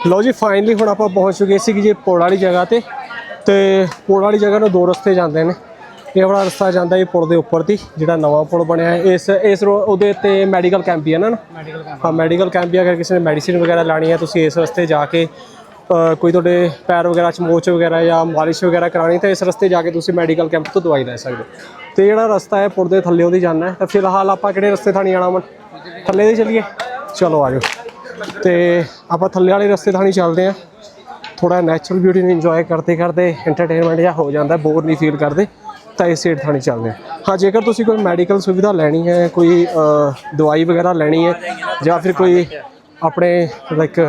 ਲਓ ਜੀ ਫਾਈਨਲੀ ਹੁਣ ਆਪਾਂ ਪਹੁੰਚ ਚੁੱਕੇ ਸੀ ਜੀ ਪੁਲ ਵਾਲੀ ਜਗ੍ਹਾ ਤੇ। ਤੇ ਪੁਲ ਵਾਲੀ ਜਗ੍ਹਾ ਨੂੰ ਦੋ ਰਸਤੇ ਜਾਂਦੇ ਨੇ। ਇਹ ਵਾਲਾ ਰਸਤਾ ਜਾਂਦਾ ਇਹ ਪੁਲ ਦੇ ਉੱਪਰ ਦੀ ਜਿਹੜਾ ਨਵਾਂ ਪੁਲ ਬਣਿਆ ਹੈ। ਇਸ ਇਸ ਉਹਦੇ ਉੱਤੇ ਮੈਡੀਕਲ ਕੈਂਪ ਹੀ ਹੈ ਨਾ ਮੈਡੀਕਲ ਕੈਂਪ ਹਾਂ ਮੈਡੀਕਲ ਕੈਂਪ ਵੀ ਅਗਰ ਕਿਸੇ ਨੇ ਮੈਡੀਸਿਨ ਵਗੈਰਾ ਲਾਣੀ ਹੈ ਤੁਸੀਂ ਇਸ ਰਸਤੇ ਜਾ ਕੇ ਕੋਈ ਤੁਹਾਡੇ ਪੈਰ ਵਗੈਰਾ ਚ ਮੋਚ ਵਗੈਰਾ ਜਾਂ ਮਾਲਿਸ਼ ਵਗੈਰਾ ਕਰਾਣੀ ਤਾਂ ਇਸ ਰਸਤੇ ਜਾ ਕੇ ਤੁਸੀਂ ਮੈਡੀਕਲ ਕੈਂਪ ਤੋਂ ਦਵਾਈ ਲੈ ਸਕਦੇ ਤੇ ਜਿਹੜਾ ਰਸਤਾ ਹੈ ਪੁਲ ਦੇ ਥੱਲੇ ਉਹਦੀ ਜਾਣਾ ਹੈ। ਤਾਂ ਫਿਲਹਾਲ ਆਪਾਂ ਕਿਹੜੇ ਰਸਤੇ ਥਾਣੀ ਜਾਣਾ ਮਨ ਥੱਲੇ ਦੇ ਚੱਲੀਏ? ਚਲੋ ਆਜੋ ਤੇ ਆਪਾਂ ਥੱਲੇ ਵਾਲੇ ਰਸਤੇ ਥਾਣੀ ਚੱਲਦੇ ਆਂ ਥੋੜਾ ਨੈਚੁਰਲ ਬਿਊਟੀ ਨੂੰ ਇੰਜੋਏ ਕਰਦੇ ਕਰਦੇ ਐਂਟਰਟੇਨਮੈਂਟ ਜਾਂ ਹੋ ਜਾਂਦਾ ਬੋਰ ਨਹੀਂ ਫੀਲ ਕਰਦੇ, ਤਾਂ ਇਸ ਸਾਈਡ ਥਾਣੀ ਚੱਲਦੇ ਹਾਂ। ਹਾਂ, ਜੇਕਰ ਤੁਸੀਂ ਕੋਈ ਮੈਡੀਕਲ ਸੁਵਿਧਾ ਲੈਣੀ ਹੈ, ਕੋਈ ਦਵਾਈ ਵਗੈਰਾ ਲੈਣੀ ਹੈ, ਜਾਂ ਫਿਰ ਕੋਈ ਆਪਣੇ ਲਾਈਕ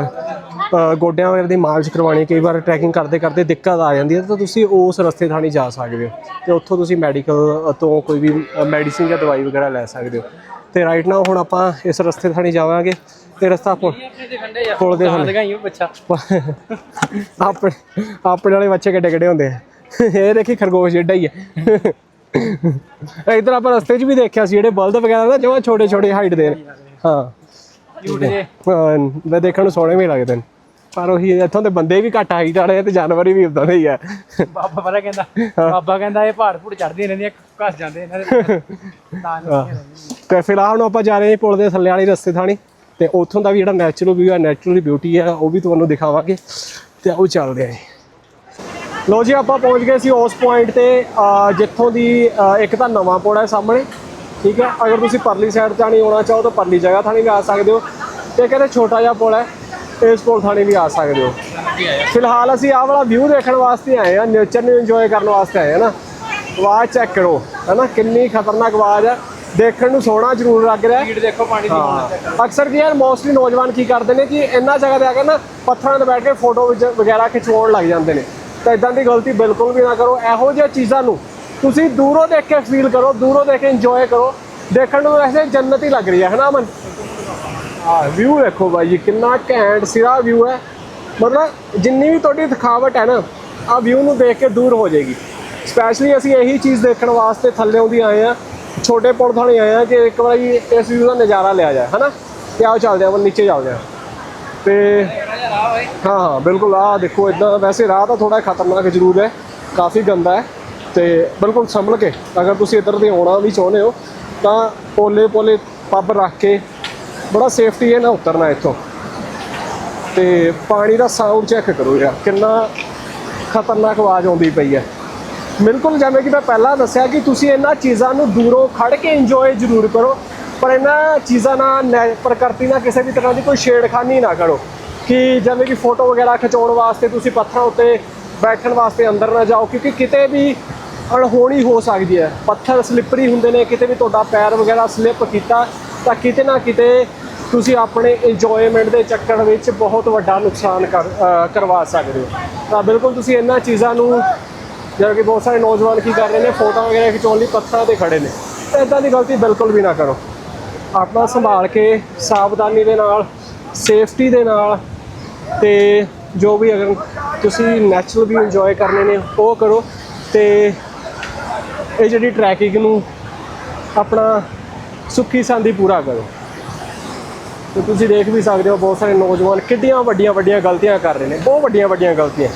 ਗੋਡਿਆਂ ਵਗੈਰਾ ਦੀ ਮਾਲਿਸ਼ ਕਰਵਾਉਣੀ, ਕਈ ਵਾਰ ਟਰੈਕਿੰਗ ਕਰਦੇ ਕਰਦੇ ਦਿੱਕਤ ਆ ਜਾਂਦੀ ਹੈ, ਤਾਂ ਤੁਸੀਂ ਉਸ ਰਸਤੇ ਥਾਣੀ ਜਾ ਸਕਦੇ ਹੋ। ਤੇ ਉੱਥੋਂ ਤੁਸੀਂ ਮੈਡੀਕਲ ਤੋਂ ਕੋਈ ਵੀ ਮੈਡੀਸਿਨ ਜਾਂ ਦਵਾਈ ਵਗੈਰਾ ਲੈ ਸਕਦੇ ਹੋ। ਤੇ ਰਾਈਟ ਨਾਓ ਹੁਣ ਆਪਾਂ ਇਸ ਰਸਤੇ ਥਾਣੀ ਜਾਵਾਂਗੇ। ਤੇ ਰਸਤਾ ਪੁਲ ਪੁਲ ਦੇ ਥੱਲੇ। ਲਗਾਈ ਬੱਚਾ ਆਪਣੇ ਆਪਣੇ ਵਾਲੇ ਬੱਚੇ ਕਿੱਡੇ ਕਿੱਡੇ ਹੁੰਦੇ ਆ। ਇਹ ਦੇਖੀ ਖਰਗੋਸ਼ ਜਿੱਡਾ ਹੀ ਹੈ ਇਧਰ ਆਪਾਂ ਰਸਤੇ 'ਚ ਵੀ ਦੇਖਿਆ ਸੀ ਜਿਹੜੇ ਬਲਦ ਵਗੈਰਾ ਨਾ ਜਮਾਂ ਛੋਟੇ ਛੋਟੇ ਹਾਈਟ ਦੇ। ਹਾਂ। ਮੈਂ ਦੇਖਣ ਨੂੰ ਸੋਹਣੇ ਵੀ ਲੱਗਦੇ ਨੇ। ਪਰ ਉਹੀ ਇੱਥੋਂ ਦੇ ਬੰਦੇ ਵੀ ਘੱਟ ਹਾਈਟ ਵਾਲੇ ਤੇ ਜਾਨਵਰ ਵੀ ਉਦਾਂ ਦੇ ਹੀ ਆ। ਬਾਬਾ ਪਤਾ ਕਹਿੰਦਾ ਬਾਬਾ ਕਹਿੰਦਾ ਇਹ ਪਹਾੜ ਪੂੜ ਚੜਦੀਆਂ ਰਹਿੰਦੀਆਂ ਘਸ ਜਾਂਦੇ ਇਹਨਾਂ ਦੇ। ਤਾਂ ਨਹੀਂ ਤੇ ਫਿਲਹਾਲ ਹੁਣ ਆਪਾਂ ਜਾ ਰਹੇ ਹਾਂ ਪੁਲ ਦੇ ਥੱਲੇ ਵਾਲੇ ਰਸਤੇ ਥਾਣੀ। ਤੇ ਉੱਥੋਂ ਦਾ ਵੀ ਜਿਹੜਾ ਨੈਚੁਰਲ ਵਿਊ ਹੈ ਨੈਚੁਰਲ ਬਿਊਟੀ ਹੈ ਉਹ ਵੀ ਤੁਹਾਨੂੰ ਦਿਖਾਵਾਂਗੇ ਤੇ ਉਹ ਚੱਲਦੇ ਆਂ ਜੀ। ਲੋ ਜੀ, ਆਪਾਂ ਪਹੁੰਚ ਗਏ ਸੀ ਉਸ ਪੁਆਇੰਟ ਤੇ ਜਿੱਥੋਂ ਦੀ ਇੱਕ ਤਾਂ ਨਵਾਂ ਪੁਲ ਹੈ ਸਾਹਮਣੇ, ਠੀਕ ਹੈ? ਅਗਰ ਤੁਸੀਂ ਪਰਲੀ ਸਾਈਡ ਥਾਣੀ ਆਉਣਾ ਚਾਹੋ ਤਾਂ ਪਰਲੀ ਜਗ੍ਹਾ ਥਾਣੀ ਵੀ ਆ ਸਕਦੇ ਹੋ ਤੇ ਕਹਿੰਦੇ ਛੋਟਾ ਜਿਹਾ ਪੁਲ ਹੈ, ਇਸ ਪੁਲ ਥਾਣੀ ਵੀ ਆ ਸਕਦੇ ਹੋ। ਫਿਲਹਾਲ ਅਸੀਂ ਆਹ ਵਾਲਾ ਵਿਊ ਦੇਖਣ ਵਾਸਤੇ ਆਏ ਆ ਨੇਚਰ ਨੂੰ ਇੰਜੋਏ ਕਰਨ ਵਾਸਤੇ ਆਏ ਆ ਨਾ। ਆਵਾਜ਼ ਚੈੱਕ ਕਰੋ, ਹੈਨਾ? ਕਿੰਨੀ ਖਤਰਨਾਕ ਆਵਾਜ਼ ਹੈ। ਦੇਖਣ ਨੂੰ ਸੋਹਣਾ ਜ਼ਰੂਰ ਲੱਗ ਰਿਹਾ ਹੈ। ਸਪੀਡ ਦੇਖੋ ਪਾਣੀ ਦੀ। ਹਾਂ। ਅਕਸਰ ਕੀ ਯਾਰ ਮੋਸਟਲੀ ਨੌਜਵਾਨ ਕੀ ਕਰਦੇ ਨੇ ਕਿ ਇੰਨਾ ਜਗ੍ਹਾ ਤੇ ਆ ਕੇ ਨਾ ਪੱਥਰਾਂ ਤੇ ਬੈਠ ਕੇ ਫੋਟੋ ਵਗੈਰਾ ਖਿਚਵਾਉਣ ਲੱਗ ਜਾਂਦੇ ਨੇ। ਤਾਂ ਇਦਾਂ ਦੀ ਗਲਤੀ ਬਿਲਕੁਲ ਵੀ ਨਾ ਕਰੋ। ਇਹੋ ਜਿਹੀਆਂ ਚੀਜ਼ਾਂ ਨੂੰ ਤੁਸੀਂ ਦੂਰੋਂ ਦੇਖ ਕੇ ਫੀਲ ਕਰੋ ਦੂਰੋਂ ਦੇਖ ਕੇ ਇੰਜੋਏ ਕਰੋ। ਦੇਖਣ ਨੂੰ ਵੈਸੇ ਜੰਨਤ ਹੀ ਲੱਗ ਰਹੀ ਹੈ ਹਨਾ ਅਮਨ? ਆ ਵਿਊ ਦੇਖੋ ਬਾਈ ਜੀ ਕਿੰਨਾ ਘੈਂਟ ਸਿਰਾ ਵਿਊ ਹੈ। ਮਤਲਬ ਜਿੰਨੀ ਵੀ ਤੁਹਾਡੀ ਥਕਾਵਟ ਹੈ ਨਾ ਆ ਵਿਊ ਨੂੰ ਦੇਖ ਕੇ ਦੂਰ ਹੋ ਜਾਏਗੀ। ਸਪੈਸ਼ਲੀ ਅਸੀਂ ਇਹੀ ਚੀਜ਼ ਦੇਖਣ ਵਾਸਤੇ ਥੱਲੇੋਂ ਦੀ ਆਏ ਆ ਛੋਟੇ ਪੁਲ ਥਾਣੇ ਆਏ ਆ ਕਿ ਇੱਕ ਵਾਰੀ ਇਸ ਵਿਊ ਦਾ ਨਜ਼ਾਰਾ ਲਿਆ ਜਾਏ, ਹਨਾ? ਤੇ ਆਓ ਚੱਲਦੇ ਆਪਾਂ ਨੀਚੇ ਚੱਲਦੇ ਆ। ਤੇ ਹਾਂ ਹਾਂ, ਬਿਲਕੁਲ ਆ ਦੇਖੋ ਇਦਾਂ ਵੈਸੇ ਰਾਹ ਤਾਂ ਥੋੜਾ ਖਤਰਨਾਕ ਜ਼ਰੂਰ ਹੈ, ਕਾਫੀ ਗੰਦਾ ਹੈ। ਤੇ ਬਿਲਕੁਲ ਸੰਭਲ ਕੇ, ਅਗਰ ਤੁਸੀਂ ਇੱਧਰ ਦੇ ਆਉਣਾ ਵੀ ਚਾਹੁੰਦੇ ਹੋ, ਤਾਂ ਪੋਲੇ ਪੋਲੇ ਪੱਬ ਰੱਖ ਕੇ ਬੜਾ ਸੇਫਟੀ ਹੈ ਨਾ ਉਤਰਨਾ ਇੱਥੋਂ। ਤੇ ਪਾਣੀ ਦਾ ਸਾਊਂਡ ਚੈੱਕ ਕਰੋ ਯਾਰ, ਕਿੰਨਾ ਖਤਰਨਾਕ ਆਵਾਜ਼ ਆਉਂਦੀ ਪਈ ਹੈ। ਬਿਲਕੁਲ ਜਿਵੇਂ ਕਿ ਮੈਂ ਪਹਿਲਾਂ ਦੱਸਿਆ ਕਿ ਤੁਸੀਂ ਇਹਨਾਂ ਚੀਜ਼ਾਂ ਨੂੰ ਦੂਰੋਂ ਖੜ ਕੇ ਇੰਜੋਏ ਜ਼ਰੂਰ ਕਰੋ, ਪਰ ਇਹਨਾਂ ਚੀਜ਼ਾਂ ਨਾਲ ਨੈ- ਪ੍ਰਕਿਰਤੀ ਨਾਲ ਕਿਸੇ ਵੀ ਤਰ੍ਹਾਂ ਦੀ ਕੋਈ ਛੇੜਖਾਨੀ ਨਾ ਕਰੋ। ਕਿ ਜਿਵੇਂ ਕਿ ਫੋਟੋ ਵਗੈਰਾ ਖਿਚਾਉਣ ਵਾਸਤੇ ਤੁਸੀਂ ਪੱਥਰਾਂ ਉੱਤੇ ਬੈਠਣ ਵਾਸਤੇ ਅੰਦਰ ਨਾ ਜਾਓ, ਕਿਉਂਕਿ ਕਿਤੇ ਵੀ ਅਣਹੋਣੀ ਹੋ ਸਕਦੀ ਹੈ। ਪੱਥਰ ਸਲਿੱਪਰੀ ਹੁੰਦੇ ਨੇ, ਕਿਤੇ ਵੀ ਤੁਹਾਡਾ ਪੈਰ ਵਗੈਰਾ ਸਲਿੱਪ ਕੀਤਾ, ਤਾਂ ਕਿਤੇ ਨਾ ਕਿਤੇ ਤੁਸੀਂ ਆਪਣੇ ਇੰਜੋਇਮੈਂਟ ਦੇ ਚੱਕਰ ਵਿੱਚ ਬਹੁਤ ਵੱਡਾ ਨੁਕਸਾਨ ਕਰ ਕਰਵਾ ਸਕਦੇ ਹੋ। ਤਾਂ ਬਿਲਕੁਲ ਤੁਸੀਂ ਇਹਨਾਂ ਚੀਜ਼ਾਂ ਨੂੰ ਜਿਵੇਂ ਕਿ ਬਹੁਤ ਸਾਰੇ ਨੌਜਵਾਨ ਕੀ ਕਰ ਰਹੇ ਨੇ ਫੋਟੋ ਵਗੈਰਾ ਖਿਚਾਉਣ ਲਈ ਪੱਥਰਾਂ ਤੇ ਖੜੇ ਨੇ। ਤਾਂ ਇਦਾਂ ਦੀ ਗਲਤੀ ਬਿਲਕੁਲ ਵੀ ਨਾ ਕਰੋ। ਆਪਣਾ ਸੰਭਾਲ ਕੇ ਸਾਵਧਾਨੀ ਦੇ ਨਾਲ, ਸੇਫਟੀ ਦੇ ਨਾਲ ਤੇ ਜੋ ਵੀ ਅਗਰ ਤੁਸੀਂ ਨੈਚੁਰਲ ਵੀ ਇੰਜੋਏ ਕਰਨੇ ਨੇ, ਉਹ ਕਰੋ ਤੇ ਇਹ ਜਿਹੜੀ ਟਰੈਕਿੰਗ ਨੂੰ ਆਪਣਾ ਸੁੱਖੀ ਸੰਦੀ ਪੂਰਾ ਕਰੋ। ਤੇ ਤੁਸੀਂ ਦੇਖ ਵੀ ਸਕਦੇ ਹੋ, ਬਹੁਤ ਸਾਰੇ ਨੌਜਵਾਨ ਕਿੱਡੀਆਂ ਵੱਡੀਆਂ ਵੱਡੀਆਂ ਗਲਤੀਆਂ ਕਰ ਰਹੇ ਨੇ, ਬਹੁਤ ਵੱਡੀਆਂ ਵੱਡੀਆਂ ਗਲਤੀਆਂ।